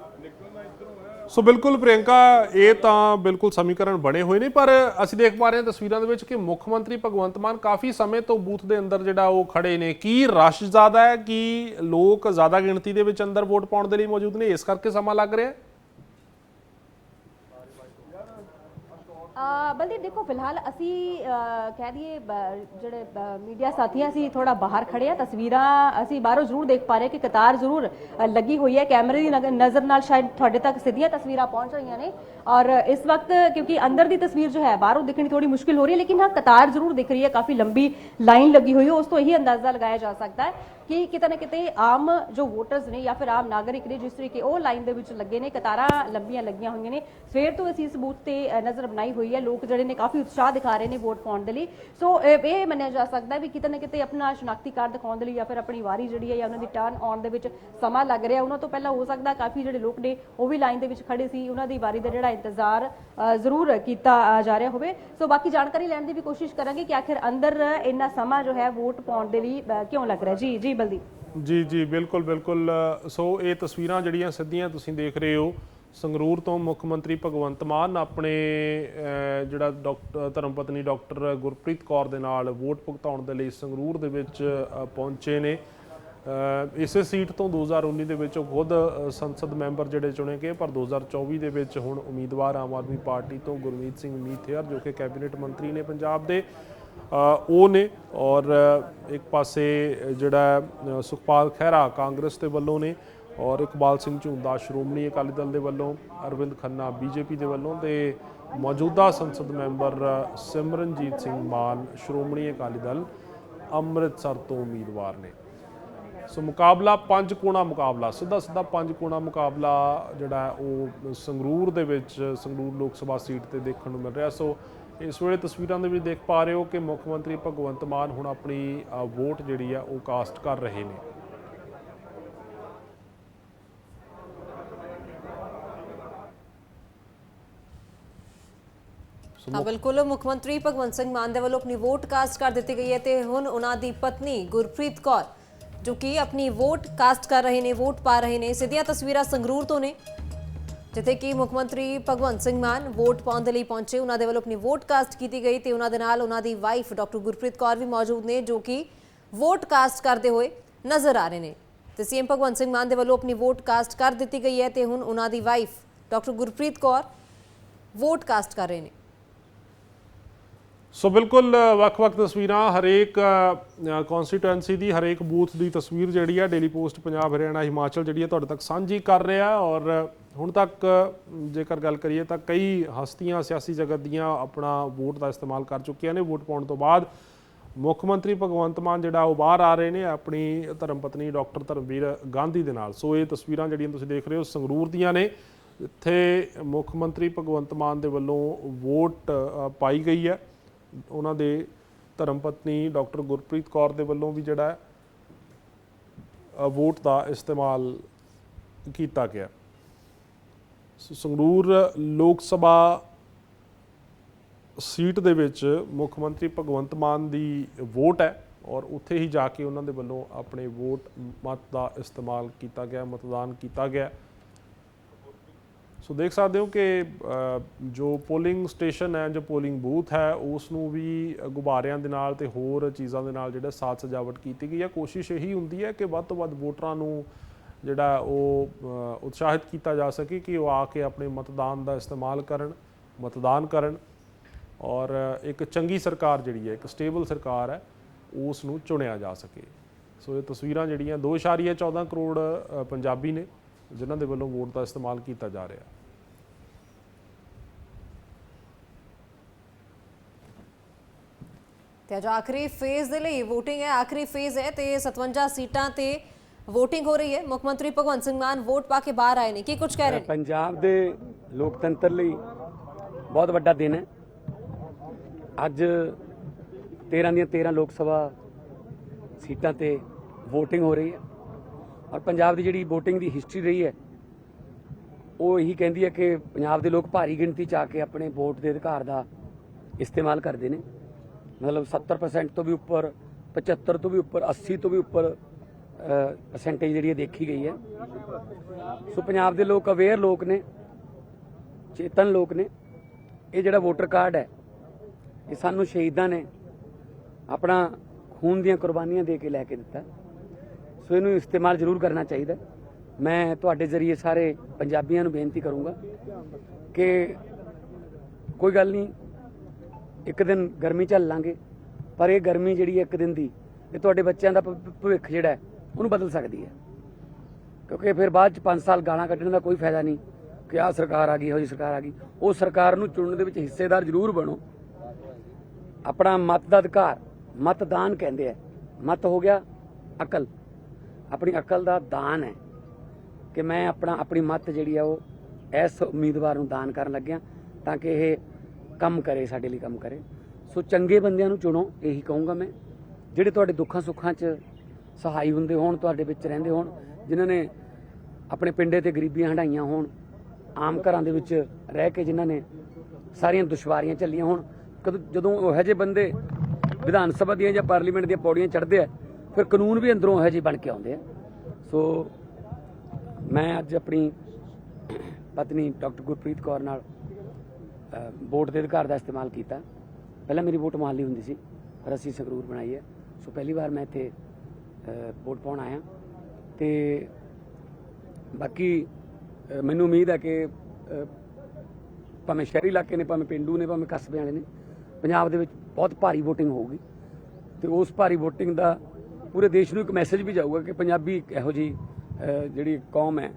Speaker 2: ਸੋ ਬਿਲਕੁਲ ਪ੍ਰਿਯੰਕਾ, ਇਹ ਤਾਂ ਬਿਲਕੁਲ ਸਮੀਕਰਨ ਬਣੇ ਹੋਏ ਨੇ, ਪਰ ਅਸੀਂ ਦੇਖ ਪਾ ਰਹੇ ਹਾਂ ਤਸਵੀਰਾਂ ਦੇ ਵਿੱਚ ਕਿ ਮੁੱਖ ਮੰਤਰੀ ਭਗਵੰਤ ਮਾਨ ਕਾਫੀ ਸਮੇਂ ਤੋਂ ਬੂਥ ਦੇ ਅੰਦਰ ਜਿਹੜਾ ਉਹ ਖੜੇ ਨੇ। ਕੀ ਰਸ਼ ਜ਼ਿਆਦਾ ਹੈ? ਕੀ ਲੋਕ ਜ਼ਿਆਦਾ ਗਿਣਤੀ ਦੇ ਵਿੱਚ ਅੰਦਰ ਵੋਟ ਪਾਉਣ ਦੇ ਲਈ ਮੌਜੂਦ ਨੇ? ਇਸ ਕਰਕੇ ਸਮਾਂ ਲੱਗ ਰਿਹਾ ਹੈ?
Speaker 1: ਬਲਦੀਪ ਦੇਖੋ, ਫਿਲਹਾਲ ਅਸੀਂ ਕਹਿ ਦਈਏ, ਬ- ਜਿਹੜੇ ਮੀਡੀਆ ਸਾਥੀ ਅਸੀਂ ਥੋੜਾ ਬਾਹਰ ਖੜੇ ਆ ਤਸਵੀਰਾਂ ਅਸੀਂ ਬਾਹਰੋਂ ਜ਼ਰੂਰ ਦੇਖ ਪਾ ਰਹੇ ਕਿ ਕਤਾਰ ਜ਼ਰੂਰ ਲੱਗੀ ਹੋਈ ਹੈ। ਕੈਮਰੇ ਦੀ ਨਗ- ਨਜ਼ਰ ਨਾਲ ਸ਼ਾਇਦ ਤੁਹਾਡੇ ਤੱਕ ਸਿੱਧੀਆਂ ਤਸਵੀਰਾਂ ਪਹੁੰਚ ਰਹੀਆਂ ਨੇ। ਔਰ ਇਸ ਵਕਤ, ਕਿਉਂਕਿ ਅੰਦਰ ਦੀ ਤਸਵੀਰ ਜੋ ਹੈ, ਬਾਹਰੋਂ ਦਿਖਣੀ ਥੋੜੀ ਮੁਸ਼ਕਿਲ ਹੋ ਰਹੀ ਹੈ, ਲੇਕਿਨ ਹਾਂ, ਕਤਾਰ ਜ਼ਰੂਰ ਦਿਖ ਰਹੀ ਹੈ। ਕਾਫੀ ਲੰਬੀ ਲਾਈਨ ਲੱਗੀ ਹੋਈ ਹੈ। ਉਸ ਤੋਂ ਇਹੀ ਅੰਦਾਜ਼ਾ ਲਗਾਇਆ ਜਾ ਸਕਦਾ ਹੈ ਕਿ ਕਿਤੇ ਨਾ ਕਿਤੇ ਆਮ ਜੋ ਵੋਟਰਸ ਨੇ ਜਾਂ ਫਿਰ ਆਮ ਨਾਗਰਿਕ ਨੇ ਜਿਸ ਤਰੀਕੇ ਉਹ ਲਾਈਨ ਦੇ ਵਿੱਚ ਲੱਗੇ ਨੇ, ਕਤਾਰਾਂ ਲੰਬੀਆਂ ਲੱਗੀਆਂ ਹੋਈਆਂ ਨੇ ਸਵੇਰ ਤੋਂ ਅਸੀਂ ਇਸ ਬੂਥ ਤੇ ਨਜ਼ਰ ਬਣਾਈ ਹੋਈ ਹੈ। ਲੋਕ ਜਿਹੜੇ ਨੇ ਕਾਫੀ ਉਤਸ਼ਾਹ ਦਿਖਾ ਰਹੇ ਨੇ ਵੋਟ ਪਾਉਣ ਦੇ ਲਈ। ਸੋ ਇਹ ਮੰਨਿਆ ਜਾ ਸਕਦਾ ਵੀ ਕਿਤੇ ਨਾ ਕਿਤੇ ਆਪਣਾ ਸ਼ਨਾਖਤੀ ਕਾਰਡ ਦਿਖਾਉਣ ਦੇ ਲਈ ਜਾਂ ਫਿਰ ਆਪਣੀ ਵਾਰੀ ਜਿਹੜੀ ਹੈ ਜਾਂ ਉਹਨਾਂ ਦੀ ਟਰਨ ਆਉਣ ਦੇ ਵਿੱਚ ਸਮਾਂ ਲੱਗ ਰਿਹਾ। ਉਹਨਾਂ ਤੋਂ ਪਹਿਲਾਂ ਹੋ ਸਕਦਾ ਕਾਫੀ ਜਿਹੜੇ ਲੋਕ ਨੇ ਉਹ ਵੀ ਲਾਈਨ ਦੇ ਵਿੱਚ ਖੜੇ ਸੀ। ਉਹਨਾਂ ਦੀ ਵਾਰੀ ਦਾ ਜਿਹੜਾ ਇੰਤਜ਼ਾਰ ਜ਼ਰੂਰ ਕੀਤਾ ਜਾ ਰਿਹਾ ਹੋਵੇ। ਸੋ, ਬਾਕੀ ਜਾਣਕਾਰੀ ਲੈਣ ਦੀ ਵੀ ਕੋਸ਼ਿਸ਼ ਕਰਾਂਗੇ ਕਿ ਆਖਿਰ ਅੰਦਰ ਇੰਨਾ ਸਮਾਂ ਜੋ ਹੈ ਵੋਟ ਪਾਉਣ ਦੇ ਲਈ ਕਿਉਂ ਲੱਗ ਰਿਹਾ ਜੀ ਜੀ ਬਲਦੀਪ
Speaker 2: ਜੀ ਜੀ, ਬਿਲਕੁਲ ਬਿਲਕੁਲ ਸੋ ਇਹ ਤਸਵੀਰਾਂ ਜਿਹੜੀਆਂ ਸਿੱਧੀਆਂ ਤੁਸੀਂ ਦੇਖ ਰਹੇ ਹੋ, ਸੰਗਰੂਰ ਤੋਂ ਮੁੱਖ ਮੰਤਰੀ ਭਗਵੰਤ ਮਾਨ ਆਪਣੇ ਜਿਹੜਾ ਡਾਕਟਰ ਧਰਮਪਤਨੀ ਡਾਕਟਰ ਗੁਰਪ੍ਰੀਤ ਕੌਰ ਦੇ ਨਾਲ ਵੋਟ ਭੁਗਤਾਉਣ ਦੇ ਲਈ ਸੰਗਰੂਰ ਦੇ ਵਿੱਚ ਪਹੁੰਚੇ ਨੇ। ਇਸੇ ਸੀਟ ਤੋਂ 2019 ਦੇ ਵਿੱਚ ਉਹ ਖੁਦ ਸੰਸਦ ਮੈਂਬਰ ਜਿਹੜੇ ਚੁਣੇ ਗਏ, ਪਰ 2024 ਦੇ ਵਿੱਚ ਹੁਣ ਉਮੀਦਵਾਰ ਆਮ ਆਦਮੀ ਪਾਰਟੀ ਤੋਂ ਗੁਰਮੀਤ ਸਿੰਘ ਮੀਥੇਰ ਜੋ ਕਿ ਕੈਬਨਿਟ ਮੰਤਰੀ ਨੇ ਪੰਜਾਬ ਦੇ। ਉਹ ਨੇ ਔਰ ਇੱਕ ਪਾਸੇ ਜਿਹੜਾ ਸੁਖਪਾਲ ਖਹਿਰਾ ਕਾਂਗਰਸ ਦੇ ਵੱਲੋਂ ਨੇ ਔਰ ਇਕਬਾਲ ਸਿੰਘ ਝੁੰਦਾ ਸ਼੍ਰੋਮਣੀ ਅਕਾਲੀ ਦਲ ਦੇ ਵੱਲੋਂ, ਅਰਵਿੰਦ ਖੰਨਾ ਬੀਜੇਪੀ ਦੇ ਵੱਲੋਂ ਤੇ ਮੌਜੂਦਾ ਸੰਸਦ ਮੈਂਬਰ ਸਿਮਰਨਜੀਤ ਸਿੰਘ ਮਾਨ ਸ਼੍ਰੋਮਣੀ ਅਕਾਲੀ ਦਲ ਅੰਮ੍ਰਿਤਸਰ ਤੋਂ ਉਮੀਦਵਾਰ ਨੇ। ਸੋ ਮੁਕਾਬਲਾ ਪੰਜ ਕੋਣਾ ਮੁਕਾਬਲਾ, ਸਿੱਧਾ ਸਿੱਧਾ ਪੰਜ ਕੋਣਾ ਮੁਕਾਬਲਾ ਜਿਹੜਾ ਉਹ ਸੰਗਰੂਰ ਦੇ ਵਿੱਚ, ਸੰਗਰੂਰ ਲੋਕ ਸਭਾ ਸੀਟ ਤੇ ਦੇਖਣ ਨੂੰ ਮਿਲ ਰਿਹਾ। ਸੋ ਇਸ ਵੇਲੇ ਤਸਵੀਰਾਂ ਦੇ ਵਿੱਚ ਦੇਖ ਪਾ ਰਹੇ ਹੋ ਕਿ ਮੁੱਖ ਮੰਤਰੀ ਭਗਵੰਤ ਮਾਨ ਹੁਣ ਆਪਣੀ ਵੋਟ ਜਿਹੜੀ ਆ ਉਹ ਕਾਸਟ ਕਰ ਰਹੇ ਨੇ।
Speaker 3: ਹਾਂ ਬਿਲਕੁਲ ਮੁੱਖ ਮੰਤਰੀ ਭਗਵੰਤ ਸਿੰਘ ਮਾਨ ਦੇ ਵੱਲੋਂ ਆਪਣੀ ਵੋਟ ਕਾਸਟ ਕਰ ਦਿੱਤੀ ਗਈ ਹੈ ਤੇ ਹੁਣ ਉਹਨਾਂ ਦੀ ਪਤਨੀ ਗੁਰਪ੍ਰੀਤ ਕੌਰ ਜੋ ਕਿ ਆਪਣੀ ਵੋਟ ਕਾਸਟ ਕਰ ਰਹੇ ਨੇ ਵੋਟ ਪਾ ਰਹੇ ਨੇ। ਸਿੱਧੀਆਂ ਤਸਵੀਰਾਂ ਸੰਗਰੂਰ ਤੋਂ ਨੇ। ਜਿੱਥੇ ਕਿ ਮੁੱਖ ਮੰਤਰੀ ਭਗਵੰਤ ਸਿੰਘ ਮਾਨ ਵੋਟ ਪਾਉਣ ਦੇ ਲਈ ਪਹੁੰਚੇ। ਉਹਨਾਂ ਦੇ ਵੱਲੋਂ ਆਪਣੀ ਵੋਟ ਕਾਸਟ ਕੀਤੀ ਗਈ ਤੇ ਉਹਨਾਂ ਦੇ ਨਾਲ ਉਹਨਾਂ ਦੀ ਵਾਈਫ ਡਾਕਟਰ ਗੁਰਪ੍ਰੀਤ ਕੌਰ ਵੀ ਮੌਜੂਦ ਨੇ, ਜੋ ਕਿ ਵੋਟ ਕਾਸਟ ਕਰਦੇ ਹੋਏ ਨਜ਼ਰ ਆ ਰਹੇ ਨੇ। ਤੇ ਸੀਐਮ ਭਗਵੰਤ ਸਿੰਘ ਮਾਨ ਦੇ ਵੱਲੋਂ ਆਪਣੀ ਵੋਟ ਕਾਸਟ ਕਰ ਦਿੱਤੀ ਗਈ ਹੈ ਤੇ ਹੁਣ ਉਹਨਾਂ ਦੀ wife doctor Gurpreet Kaur vote cast ਕਰ ਰਹੇ ਨੇ।
Speaker 2: ਸੋ ਬਿਲਕੁਲ ਵੱਖ-ਵੱਖ ਤਸਵੀਰਾਂ, ਹਰੇਕ ਕਨਸਟੀਟੁਐਂਸੀ ਦੀ, ਹਰੇਕ ਬੂਥ ਦੀ ਤਸਵੀਰ ਜਿਹੜੀ ਆ ਡੇਲੀ ਪੋਸਟ ਪੰਜਾਬ, ਹਰਿਆਣਾ, ਹਿਮਾਚਲ ਜਿਹੜੀ ਆ, ਤੁਹਾਡੇ ਤੱਕ ਸਾਂਝੀ ਕਰ ਰਿਹਾ ਔਰ ਹੁਣ ਤੱਕ ਜੇਕਰ ਗੱਲ ਕਰੀਏ ਤਾਂ ਕਈ ਹਸਤੀਆਂ, ਸਿਆਸੀ ਜਗਤ ਦੀਆਂ ਆਪਣਾ ਵੋਟ ਦਾ ਇਸਤੇਮਾਲ ਕਰ ਚੁੱਕੀਆਂ ਨੇ। ਵੋਟ ਪਾਉਣ ਤੋਂ ਬਾਅਦ ਮੁੱਖ ਮੰਤਰੀ ਭਗਵੰਤ ਮਾਨ ਜਿਹੜਾ, ਉਹ ਬਾਹਰ ਆ ਰਹੇ ਨੇ ਆਪਣੀ ਧਰਮ ਪਤਨੀ ਡਾਕਟਰ ਧਰਮਵੀਰ ਗਾਂਧੀ ਦੇ ਨਾਲ। ਸੋ ਇਹ ਤਸਵੀਰਾਂ ਜਿਹੜੀਆਂ ਤੁਸੀਂ ਦੇਖ ਰਹੇ ਹੋ, ਸੰਗਰੂਰ ਦੀਆਂ ਨੇ। ਇੱਥੇ ਮੁੱਖ ਮੰਤਰੀ ਭਗਵੰਤ ਮਾਨ ਦੇ ਵੱਲੋਂ ਵੋਟ ਪਾਈ ਗਈ ਹੈ। ਉਹਨਾਂ ਦੇ ਧਰਮ ਪਤਨੀ ਡਾਕਟਰ ਗੁਰਪ੍ਰੀਤ ਕੌਰ ਦੇ ਵੱਲੋਂ ਵੀ ਜਿਹੜਾ ਵੋਟ ਦਾ ਇਸਤੇਮਾਲ ਕੀਤਾ ਗਿਆ। ਸੰਗਰੂਰ ਲੋਕ ਸਭਾ ਸੀਟ ਦੇ ਵਿੱਚ ਮੁੱਖ ਮੰਤਰੀ ਭਗਵੰਤ ਮਾਨ ਦੀ ਵੋਟ ਹੈ ਔਰ ਉੱਥੇ ਹੀ ਜਾ ਕੇ ਉਹਨਾਂ ਦੇ ਵੱਲੋਂ ਆਪਣੇ ਵੋਟ, ਮਤ ਦਾ ਇਸਤੇਮਾਲ ਕੀਤਾ ਗਿਆ, ਮਤਦਾਨ ਕੀਤਾ ਗਿਆ। ਸੋ ਦੇਖ ਸਕਦੇ ਹੋ ਕਿ ਜੋ ਪੋਲਿੰਗ ਸਟੇਸ਼ਨ ਹੈ, ਜੋ ਪੋਲਿੰਗ ਬੂਥ ਹੈ ਉਸ ਨੂੰ ਵੀ ਗੁਬਾਰਿਆਂ ਦੇ ਨਾਲ ਤੇ ਹੋਰ ਚੀਜ਼ਾਂ ਦੇ ਨਾਲ ਜਿਹੜਾ ਸਾਜ ਸਜਾਵਟ ਕੀਤੀ ਗਈ ਹੈ, ਕੋਸ਼ਿਸ਼ ਇਹੀ ਹੁੰਦੀ ਹੈ ਕਿ ਵੱਧ ਤੋਂ ਵੱਧ ਵੋਟਰਾਂ ਨੂੰ ਜਿਹੜਾ ਉਹ ਉਤਸ਼ਾਹਿਤ ਕੀਤਾ ਜਾ ਸਕੇ ਕਿ ਉਹ ਆ ਕੇ ਆਪਣੇ ਮਤਦਾਨ ਦਾ ਇਸਤੇਮਾਲ ਕਰਨ, ਮਤਦਾਨ ਕਰਨ ਔਰ ਇੱਕ ਚੰਗੀ ਸਰਕਾਰ ਜਿਹੜੀ ਹੈ, ਇੱਕ ਸਟੇਬਲ ਸਰਕਾਰ ਹੈ ਉਸ ਨੂੰ ਚੁਣਿਆ ਜਾ ਸਕੇ। ਸੋ ਇਹ ਤਸਵੀਰਾਂ ਜਿਹੜੀਆਂ 2.14 ਕਰੋੜ ਪੰਜਾਬੀ ਨੇ, ਜਿਨ੍ਹਾਂ ਦੇ ਵੱਲੋਂ ਵੋਟ ਦਾ ਇਸਤੇਮਾਲ ਕੀਤਾ ਜਾ ਰਿਹਾ।
Speaker 3: ਤੇ ਅੱਜ ਆਖਰੀ ਫੇਜ਼ ਦੇ ਲਈ VOTING ਹੈ, ਆਖਰੀ ਫੇਜ਼ ਹੈ ਤੇ 57 ਸੀਟਾਂ ਤੇ VOTING ਹੋ ਰਹੀ ਹੈ। ਮੁੱਖ ਮੰਤਰੀ ਭਗਵੰਤ ਸਿੰਘ ਮਾਨ ਵੋਟ ਪਾ ਕੇ ਬਾਹਰ ਆਏ ਨੇ। ਕੀ ਕੁਝ ਕਹਿ ਰਹੇ ਨੇ?
Speaker 4: ਪੰਜਾਬ ਦੇ ਲੋਕਤੰਤਰ ਲਈ ਬਹੁਤ ਵੱਡਾ ਦਿਨ ਹੈ। ਅੱਜ 13 ਦੀਆਂ 13 ਲੋਕ ਸਭਾ ਸੀਟਾਂ ਤੇ VOTING ਹੋ ਰਹੀ ਹੈ। ਔਰ ਪੰਜਾਬ ਦੀ ਜਿਹੜੀ VOTING ਦੀ ਹਿਸਟਰੀ ਰਹੀ ਹੈ, ਉਹ ਇਹੀ ਕਹਿੰਦੀ ਹੈ ਕਿ ਪੰਜਾਬ ਦੇ ਲੋਕ ਭਾਰੀ ਗਿਣਤੀ ਚ ਆ ਕੇ ਆਪਣੇ ਵੋਟ ਦੇ ਅਧਿਕਾਰ ਦਾ ਇਸਤੇਮਾਲ ਕਰਦੇ ਨੇ। ਮਤਲਬ 70% ਤੋਂ ਵੀ ਉੱਪਰ 75 ਤੋਂ ਵੀ ਉੱਪਰ 80 ਤੋਂ ਵੀ ਉੱਪਰ ਪਰਸੈਂਟੇਜ ਜਿਹੜੀ ਹੈ ਦੇਖੀ ਗਈ ਹੈ। ਸੋ ਪੰਜਾਬ ਦੇ ਲੋਕ ਅਵੇਅਰ ਲੋਕ ਨੇ, ਚੇਤਨ ਲੋਕ ਨੇ। ਇਹ ਜਿਹੜਾ ਵੋਟਰ ਕਾਰਡ ਹੈ, ਇਹ ਸਾਨੂੰ ਸ਼ਹੀਦਾਂ ਨੇ ਆਪਣਾ ਖੂਨ ਦੀਆਂ ਕੁਰਬਾਨੀਆਂ ਦੇ ਕੇ ਲੈ ਕੇ ਦਿੱਤਾ। ਸੋ ਇਹਨੂੰ ਇਸਤੇਮਾਲ ਜ਼ਰੂਰ ਕਰਨਾ ਚਾਹੀਦਾ। ਮੈਂ ਤੁਹਾਡੇ ਜ਼ਰੀਏ ਸਾਰੇ ਪੰਜਾਬੀਆਂ ਨੂੰ ਬੇਨਤੀ ਕਰੂੰਗਾ ਕਿ ਕੋਈ ਗੱਲ ਨਹੀਂ ਇੱਕ ਦਿਨ ਗਰਮੀ ਝੱਲ ਲਾਂਗੇ, ਪਰ ਇਹ ਗਰਮੀ ਜਿਹੜੀ ਹੈ ਇੱਕ ਦਿਨ ਦੀ, ਇਹ ਤੁਹਾਡੇ ਬੱਚਿਆਂ ਦਾ ਭ- ਭਵਿੱਖ ਜਿਹੜਾ ਉਹਨੂੰ ਬਦਲ ਸਕਦੀ ਹੈ। ਕਿਉਂਕਿ ਫਿਰ ਬਾਅਦ ਚ 5 ਸਾਲ ਗਾਲਾਂ ਕੱਢਣ ਦਾ ਕੋਈ ਫਾਇਦਾ ਨਹੀਂ ਕਿ ਆਹ ਸਰਕਾਰ ਆ ਗਈ, ਇਹੋ ਜੀ ਸਰਕਾਰ ਆ ਗਈ। ਉਹ ਸਰਕਾਰ ਨੂੰ ਚੁਣਨ ਦੇ ਵਿੱਚ ਹਿੱਸੇਦਾਰ ਜ਼ਰੂਰ ਬਣੋ। ਆਪਣਾ ਮਤ ਦਾ ਅਧਿਕਾਰ ਮਤਦਾਨ ਕਹਿੰਦੇ ਆ। ਮਤ ਹੋ ਗਿਆ ਅਕਲ। ਆਪਣੀ ਅਕਲ ਦਾ ਦਾਨ ਹੈ ਕਿ ਮੈਂ ਆਪਣਾ, ਆਪਣੀ ਮਤ ਜਿਹੜੀ ਆ ਉਹ ਇਸ ਉਮੀਦਵਾਰ ਨੂੰ ਦਾਨ ਕਰਨ ਲੱਗਿਆ ਤਾਂ ਕਿ ਇਹ ਕੰਮ ਕਰੇ, ਸਾਡੇ ਲਈ ਕੰਮ ਕਰੇ। ਸੋ ਚੰਗੇ ਬੰਦਿਆਂ ਨੂੰ ਚੁਣੋ, ਇਹੀ ਕਹੂੰਗਾ ਮੈਂ। ਜਿਹੜੇ ਤੁਹਾਡੇ ਦੁੱਖਾਂ ਸੁੱਖਾਂ 'ਚ ਸਹਾਈ ਹੁੰਦੇ ਹੋਣ, ਤੁਹਾਡੇ ਵਿੱਚ ਰਹਿੰਦੇ ਹੋਣ, ਜਿਨ੍ਹਾਂ ਨੇ ਆਪਣੇ ਪਿੰਡੇ ਤੇ ਗਰੀਬੀਆਂ ਹੰਡਾਈਆਂ ਹੋਣ, ਆਮ ਘਰਾਂ ਦੇ ਵਿੱਚ ਰਹਿ ਕੇ ਜਿਨ੍ਹਾਂ ਨੇ ਸਾਰੀਆਂ ਦੁਸ਼ਵਾਰੀਆਂ ਝੱਲੀਆਂ ਹੋਣ, ਕਦੋਂ, ਜਦੋਂ ਉਹ ਜਿਹੇ ਬੰਦੇ ਵਿਧਾਨ ਸਭਾ ਦੀਆਂ ਜਾਂ ਪਾਰਲੀਮੈਂਟ ਦੀਆਂ ਪੌੜੀਆਂ ਚੜ੍ਹਦੇ ਆ, ਫਿਰ ਕਾਨੂੰਨ ਵੀ ਅੰਦਰੋਂ ਇਹੋ ਜਿਹੇ ਬਣ ਕੇ ਆਉਂਦੇ ਆ। ਸੋ ਮੈਂ ਅੱਜ ਆਪਣੀ ਪਤਨੀ ਡਾਕਟਰ ਗੁਰਪ੍ਰੀਤ ਕੌਰ ਨਾਲ ਵੋਟ ਦੇ ਅਧਿਕਾਰ ਦਾ ਇਸਤੇਮਾਲ ਕੀਤਾ। ਪਹਿਲਾਂ ਮੇਰੀ ਵੋਟ ਮੁਹੱਲੀ ਹੁੰਦੀ ਸੀ, ਪਰ ਅਸੀਂ ਸੰਗਰੂਰ ਬਣਾਈ ਹੈ। ਸੋ ਪਹਿਲੀ ਵਾਰ ਮੈਂ ਇੱਥੇ ਵੋਟ ਪਾਉਣ ਆਇਆ। ਤੇ ਬਾਕੀ ਮੈਨੂੰ ਉਮੀਦ ਹੈ ਕਿ ਭਾਵੇਂ ਸ਼ਹਿਰੀ ਇਲਾਕੇ ਨੇ, ਭਾਵੇਂ ਪਿੰਡੂ ਨੇ, ਭਾਵੇਂ ਕਸਬੇ ਵਾਲੇ ਨੇ, ਪੰਜਾਬ ਦੇ ਵਿੱਚ ਬਹੁਤ ਭਾਰੀ VOTING ਹੋਊਗੀ। ਤੇ ਉਸ ਭਾਰੀ VOTING ਦਾ ਪੂਰੇ ਦੇਸ਼ ਨੂੰ ਇੱਕ ਮੈਸੇਜ ਵੀ ਜਾਊਗਾ ਕਿ ਪੰਜਾਬੀ ਇੱਕ ਇਹੋ ਜੀ ਜਿਹੜੀ ਕੌਮ ਹੈ,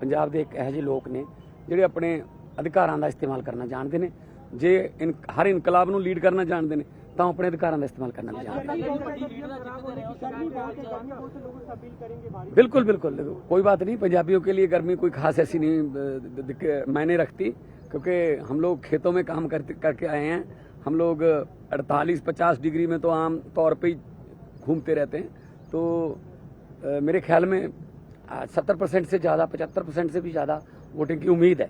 Speaker 4: ਪੰਜਾਬ ਦੇ ਇੱਕ ਇਹੋ ਜਿਹੇ ਲੋਕ ਨੇ, ਜਿਹੜੇ ਆਪਣੇ ਅਧਿਕਾਰਾਂ ਦਾ ਇਸਤੇਮਾਲ ਕਰਨਾ ਜਾਣਦੇ ਨੇ ਜੇ ਇਨ- ਹਰ ਇਨਕਲਾਬ ਨੂੰ ਲੀਡ ਕਰਨਾ ਜਾਣਦੇ ਨੇ ਤਾਂ ਉਹ ਆਪਣੇ ਅਧਿਕਾਰਾਂ ਦਾ ਇਸਤੇਮਾਲ ਕਰਨਾ ਵੀ ਜਾਣਦੇ ਨੇ बिल्कुल बिल्कुल देखो, कोई बात नहीं पंजाबियों के लिए गर्मी कोई खास ऐसी नहीं अ, दिक- मायने रखती क्योंकि हम लोग खेतों में काम करते करके आए हैं हम लोग 48-50 डिग्री में तो आम तौर पे ही घूमते रहते हैं तो अ, मेरे ख्याल में सत्तर परसेंट से ज़्यादा पचहत्तर परसेंट से भी ज़्यादा वोटिंग की उम्मीद है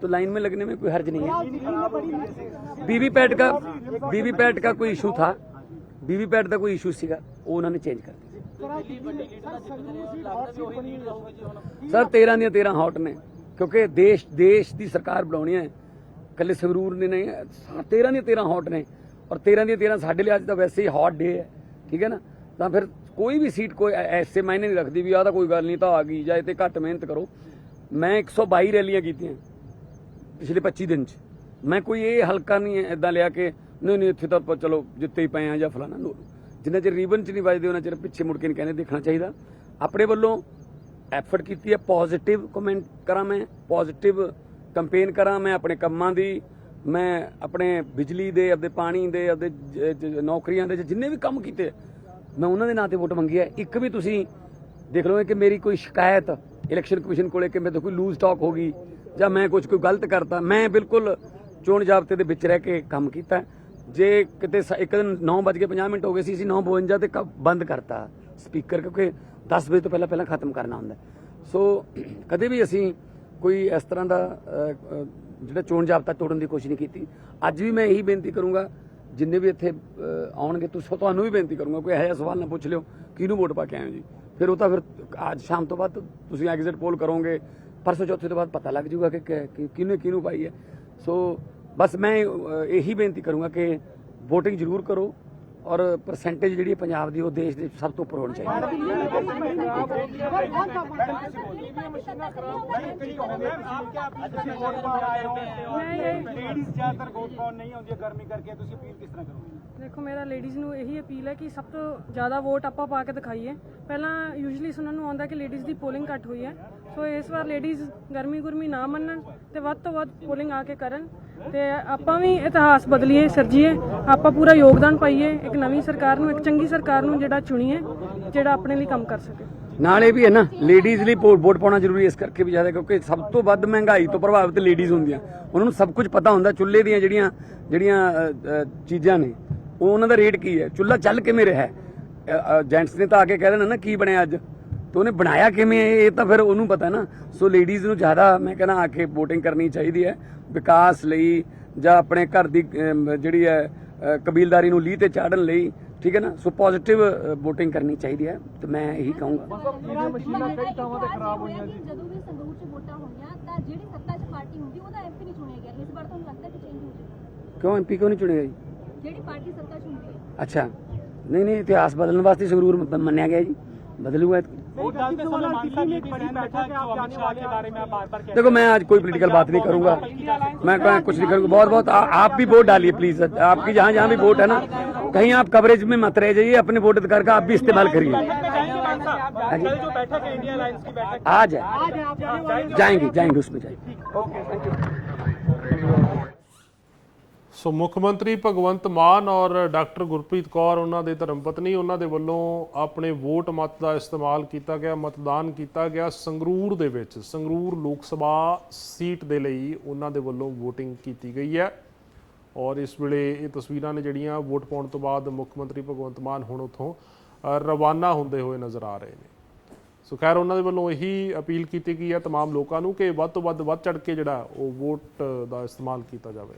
Speaker 4: तो लाइन में लगने में कोई हर्ज नहीं है वीवीपैट का वीवीपैट का कोई इशू था वीवीपैट का कोई इशू ਸੀਗਾ ਉਹ ਉਹਨਾਂ ਨੇ ਚੇਂਜ ਕਰ ਦਿੱਤਾ ਸਰ 13 ਦੀਆਂ 13 ਹੌਟ ਨੇ ਕਿਉਂਕਿ ਦੇਸ਼ ਦੇਸ਼ ਦੀ ਸਰਕਾਰ ਬਣਾਉਣੀ ਹੈ ਕੱਲੇ ਸੰਗਰੂਰ ਨੇ ਨਹੀਂ 13 ਦੀਆਂ 13 ਹੌਟ ਨੇ ਔਰ 13 ਦੀਆਂ 13 ਸਾਡੇ ਲਈ ਅੱਜ ਤਾਂ ਵੈਸੇ ਹੀ ਹੌਟ ਡੇ ਹੈ ਠੀਕ ਹੈ ਨਾ ਤਾਂ ਫਿਰ ਕੋਈ ਵੀ ਸੀਟ ਕੋਈ ਐ- ਐਸੇ ਮਾਇਨੇ ਨਹੀਂ ਰੱਖਦੀ ਵੀ ਆਹ ਤਾਂ ਕੋਈ ਗੱਲ ਨਹੀਂ ਤਾਂ ਆ ਗਈ ਜਾਂ ਇਹ ਤੇ ਘੱਟ ਮਿਹਨਤ ਕਰੋ ਮੈਂ 122 ਰੈਲੀਆਂ ਕੀਤੀਆਂ ਪਿਛਲੇ 25 ਦਿਨ ਚ। ਮੈਂ ਕੋਈ ਇਹ ਹਲਕਾ ਨਹੀਂ ਇਦਾਂ ਲਿਆ ਕਿ, ਨਹੀਂ ਨਹੀਂ, ਇੱਥੇ ਤਾਂ ਆਪਾਂ ਚਲੋ ਜਿੱਤੇ ਹੀ ਪਏ ਆ ਜਾਂ ਫਲਾਣਾ ਨੋ। ਜਿੰਨਾ ਚਿਰ ਰੀਬਨ ਚ ਨਹੀਂ ਵੱਜਦੇ, ਉਹਨਾਂ ਚਿਰ ਪਿੱਛੇ ਮੁੜ ਕੇ ਨਹੀਂ ਕਹਿੰਦੇ, ਦੇਖਣਾ ਚਾਹੀਦਾ। ਆਪਣੇ ਵੱਲੋਂ ਐਫਰਟ ਕੀਤੀ ਹੈ ਪੋਜ਼ਿਟਿਵ ਕਮੈਂਟ ਕਰਾਂ ਮੈਂ ਪੋਜ਼ਿਟਿਵ ਕੰਪੇਨ ਕਰਾਂ ਮੈਂ ਆਪਣੇ ਕੰਮਾਂ ਦੀ। ਮੈਂ ਆਪਣੇ ਬਿਜਲੀ ਦੇ, ਆਪਦੇ ਪਾਣੀ ਦੇ, ਆਪਦੇ ਨੌਕਰੀਆਂ ਦੇ ਜਿੰਨੇ ਵੀ ਕੰਮ ਕੀਤੇ, ਮੈਂ ਉਹਨਾਂ ਦੇ ਨਾਂ ਤੇ ਵੋਟ ਮੰਗੀ ਹੈ। ਇੱਕ ਵੀ ਤੁਸੀਂ ਦੇਖ ਲਓਗੇ ਕਿ ਮੇਰੀ ਕੋਈ ਸ਼ਿਕਾਇਤ ਇਲੈਕਸ਼ਨ ਕਮਿਸ਼ਨ ਕੋਲੇ ਕਿ ਮੇਰੇ ਤੋਂ ਕੋਈ ਲੂਜ਼ ਟਾਕ ਹੋ ਗਈ ਜਾਂ ਮੈਂ ਕੁਝ ਕੋਈ ਗਲਤ ਕਰਤਾ, ਮੈਂ ਬਿਲਕੁਲ ਚੋਣ ਜ਼ਾਬਤੇ ਦੇ ਵਿੱਚ ਰਹਿ ਕੇ ਕੰਮ ਕੀਤਾ। ਜੇ ਕਿਤੇ ਸ- ਇੱਕ ਦਿਨ 9:50 ਮਿੰਟ ਹੋ ਗਏ ਸੀ, ਅਸੀਂ 9:52 ਤੇ ਕ- ਬੰਦ ਕਰਤਾ ਸਪੀਕਰ, ਕਿਉਂਕਿ 10 ਵਜੇ ਤੋਂ ਪਹਿਲਾਂ ਪਹਿਲਾਂ ਖਤਮ ਕਰਨਾ ਹੁੰਦਾ। ਸੋ ਕਦੇ ਵੀ ਅਸੀਂ ਕੋਈ ਇਸ ਤਰ੍ਹਾਂ ਦਾ ਜਿਹੜਾ ਚੋਣ ਜ਼ਾਬਤਾ ਤੋੜਨ ਦੀ ਕੋਸ਼ਿਸ਼ ਨਹੀਂ ਕੀਤੀ। ਅੱਜ ਵੀ ਮੈਂ ਇਹੀ ਬੇਨਤੀ ਕਰੂੰਗਾ, ਜਿੰਨੇ ਵੀ ਇੱਥੇ ਆਉਣਗੇ, ਤੁਸੀਂ, ਤੁਹਾਨੂੰ ਵੀ ਬੇਨਤੀ ਕਰੂੰਗਾ, ਕੋਈ ਇਹੋ ਜਿਹਾ ਸਵਾਲ ਨਾ ਪੁੱਛ ਲਿਓ, ਕਿਹਨੂੰ ਵੋਟ ਪਾ ਕੇ ਆਏ ਹੋ ਜੀ? ਫਿਰ ਉਹ ਤਾਂ ਫਿਰ, ਅੱਜ ਸ਼ਾਮ ਤੋਂ ਬਾਅਦ ਤੁਸੀਂ ਐਗਜ਼ਿਟ ਪੋਲ ਕਰੋਗੇ ਪਰਸੋਂ ਚੌਥੇ ਤੋਂ ਬਾਅਦ ਪਤਾ ਲੱਗ ਜਾਊਗਾ ਕਿ ਕਿ- ਕਿਹਨੇ ਕਿਹਨੂੰ ਪਾਈ ਹੈ। ਸੋ ਬਸ ਮੈਂ ਇਹੀ ਬੇਨਤੀ ਕਰੂੰਗਾ ਕਿ VOTING ਜ਼ਰੂਰ ਕਰੋ। ਔਰ ਪਰਸੈਂਟੇਜ ਜਿਹੜੀ ਪੰਜਾਬ ਦੀ ਉਹ ਦੇਸ਼ ਦੇ ਸਭ ਤੋਂ ਉੱਪਰ ਹੋਣੀ ਚਾਹੀਦੀ
Speaker 5: ਦੇਖੋ, ਮੇਰਾ ਲੇਡੀਜ਼ ਨੂੰ ਇਹੀ ਅਪੀਲ ਹੈ ਕਿ ਸਭ ਤੋਂ ਜ਼ਿਆਦਾ ਵੋਟ ਆਪਾਂ ਪਾ ਕੇ ਦਿਖਾਈਏ। ਪਹਿਲਾਂ ਯੂਜੂਲੀ ਸੁਣਨ ਨੂੰ ਆਉਂਦਾ ਕਿ ਲੇਡੀਜ਼ ਦੀ ਪੋਲਿੰਗ ਘੱਟ ਹੋਈ ਹੈ। ਸੋ ਇਸ ਵਾਰ ਲੇਡੀਜ਼ ਗਰਮੀ ਗੁਰਮੀ ਨਾ ਮੰਨਣ ਤੇ ਵੱਧ ਤੋਂ ਵੱਧ ਪੋਲਿੰਗ ਆ ਕੇ ਕਰਨ। ਤੇ ਆਪਾਂ ਵੀ ਇਤਿਹਾਸ ਬਦਲੀਏ, ਸਰਜੀਏ, ਆਪਾਂ ਪੂਰਾ ਯੋਗਦਾਨ ਪਾਈਏ, ਇੱਕ ਨਵੀਂ ਸਰਕਾਰ ਨੂੰ, ਇੱਕ ਚੰਗੀ ਸਰਕਾਰ ਨੂੰ ਜਿਹੜਾ ਚੁਣੀਏ, ਜਿਹੜਾ ਆਪਣੇ ਲਈ ਕੰਮ ਕਰ ਸਕੇ।
Speaker 4: ਨਾਲ ਇਹ ਵੀ ਹੈ ਨਾ ਲੇਡੀਜ਼ ਲਈ ਵੋਟ ਪਾਉਣਾ ਜ਼ਰੂਰੀ ਇਸ ਕਰਕੇ ਵੀ ਜ਼ਿਆਦਾ, ਕਿਉਂਕਿ ਸਭ ਤੋਂ ਵੱਧ ਮਹਿੰਗਾਈ ਤੋਂ ਪ੍ਰਭਾਵਿਤ ਲੇਡੀਜ਼ ਹੁੰਦੀਆਂ। ਉਹਨਾਂ ਨੂੰ ਸਭ ਕੁਝ ਪਤਾ ਹੁੰਦਾ, ਚੁੱਲ੍ਹੇ ਦੀਆਂ ਜਿਹੜੀਆਂ ਜਿਹੜੀਆਂ ਚੀਜ਼ਾਂ ਨੇ, ਉਹ ਉਹਨਾਂ ਦਾ ਰੇਟ ਕੀ ਹੈ? ਚੁੱਲ੍ਹਾ ਚੱਲ ਕਿਵੇਂ ਰਿਹਾ ਜੈਂਟਸ ਨੇ ਤਾਂ ਆ ਕੇ ਕਹਿ ਦੇਣਾ ਨਾ, ਕੀ ਬਣਿਆ ਅੱਜ? ਤੇ ਉਹਨੇ ਬਣਾਇਆ ਕਿਵੇਂ ਇਹ ਤਾਂ ਫਿਰ ਉਹਨੂੰ ਪਤਾ ਨਾ। ਸੋ ਲੇਡੀਜ਼ ਨੂੰ ਜ਼ਿਆਦਾ ਮੈਂ ਕਹਿੰਦਾ ਆ ਕੇ VOTING ਕਰਨੀ ਚਾਹੀਦੀ ਹੈ। ਵਿਕਾਸ ਲਈ ਜਾਂ ਆਪਣੇ ਘਰ ਦੀ ਜਿਹੜੀ ਹੈ ਕਬੀਲਦਾਰੀ ਨੂੰ ਲੀਹ ਤੇ ਚਾੜਨ ਲਈ ਠੀਕ ਹੈ ਨਾ? ਸੋ ਪੋਜ਼ਿਟਿਵ VOTING ਕਰਨੀ ਚਾਹੀਦੀ ਹੈ ਤੇ ਮੈਂ ਇਹੀ ਕਹੂੰਗਾ।
Speaker 6: ਮਸ਼ੀਨਾਂ ਕਈ ਥਾਵਾਂ ਤੇ ਖਰਾਬ ਹੋਈਆਂ ਜੀ ਜਦੋਂ ਵੀ ਸੰਗਰੂਰ ਚ ਵੋਟਾਂ ਹੋਈਆਂ ਤਾਂ ਜਿਹੜੀ ਸੱਤਾ 'ਚ ਪਾਰਟੀ ਹੁੰਦੀ ਉਹਦਾ ਐਮਪੀ ਨਹੀਂ ਚੁਣਿਆ ਗਿਆ। ਇਸ ਵਾਰ ਤੁਹਾਨੂੰ ਲੱਗਦਾ ਕਿ ਚੇਂਜ ਹੋ ਜਾਏਗਾ?
Speaker 4: ਕਿਉਂ ਐਮਪੀ ਕਿਉਂ ਨਹੀਂ ਚੁਣਿਆ ਜੀ?
Speaker 6: ਜਿਹੜੀ ਪਾਰਟੀ ਸੱਤਾ 'ਚ ਹੁੰਦੀ ਹੈ।
Speaker 4: ਅੱਛਾ। ਨਹੀਂ ਨਹੀਂ ਇਤਿਹਾਸ ਬਦਲਣ ਵਾਸਤੇ ਸੰਗਰੂਰ ਮੰਨਿਆ ਗਿਆ ਜੀ। ਬਦਲੂਗਾ देखो मैं आज कोई पॉलिटिकल बात नहीं करूँगा। मैं कहीं कुछ नहीं करूँगा। बहुत बहुत आप भी वोट डालिए प्लीज़ आपकी जहाँ जहाँ भी वोट है ना कहीं आप कवरेज में मत रह जाइए अपने वोट अधिकार का आप भी इस्तेमाल करिए।
Speaker 7: कल जो बैठक है इंडिया अलायंस की बैठक।
Speaker 4: आज है जाएँगे जाएँगे उसमें जाएँगे।
Speaker 2: ਸੋ ਮੁੱਖ ਮੰਤਰੀ ਭਗਵੰਤ ਮਾਨ ਔਰ ਡਾਕਟਰ ਗੁਰਪ੍ਰੀਤ ਕੌਰ ਉਹਨਾਂ ਦੇ ਧਰਮ ਪਤਨੀ ਉਹਨਾਂ ਦੇ ਵੱਲੋਂ ਆਪਣੇ ਵੋਟ ਮਤ ਦਾ ਇਸਤੇਮਾਲ ਕੀਤਾ ਗਿਆ ਮਤਦਾਨ ਕੀਤਾ ਗਿਆ ਸੰਗਰੂਰ ਦੇ ਵਿੱਚ ਸੰਗਰੂਰ ਲੋਕ ਸਭਾ ਸੀਟ ਦੇ ਲਈ ਉਹਨਾਂ ਦੇ ਵੱਲੋਂ VOTING ਕੀਤੀ ਗਈ ਹੈ ਔਰ ਇਸ ਵੇਲੇ ਇਹ ਤਸਵੀਰਾਂ ਨੇ ਜਿਹੜੀਆਂ ਵੋਟ ਪਾਉਣ ਤੋਂ ਬਾਅਦ ਮੁੱਖ ਮੰਤਰੀ ਭਗਵੰਤ ਮਾਨ ਹੁਣ ਉੱਥੋਂ ਅ, ਰਵਾਨਾ ਹੁੰਦੇ ਹੋਏ ਨਜ਼ਰ ਆ ਰਹੇ ਨੇ ਸੋ ਖੈਰ ਉਹਨਾਂ ਦੇ ਵੱਲੋਂ ਇਹੀ ਅਪੀਲ ਕੀਤੀ ਗਈ ਹੈ तमाम ਲੋਕਾਂ ਨੂੰ ਕਿ ਵੱਧ ਤੋਂ ਵੱਧ ਵੱਧ ਚੜ ਕੇ ਜਿਹੜਾ ਉਹ ਵੋਟ ਦਾ ਇਸਤੇਮਾਲ ਕੀਤਾ ਜਾਵੇ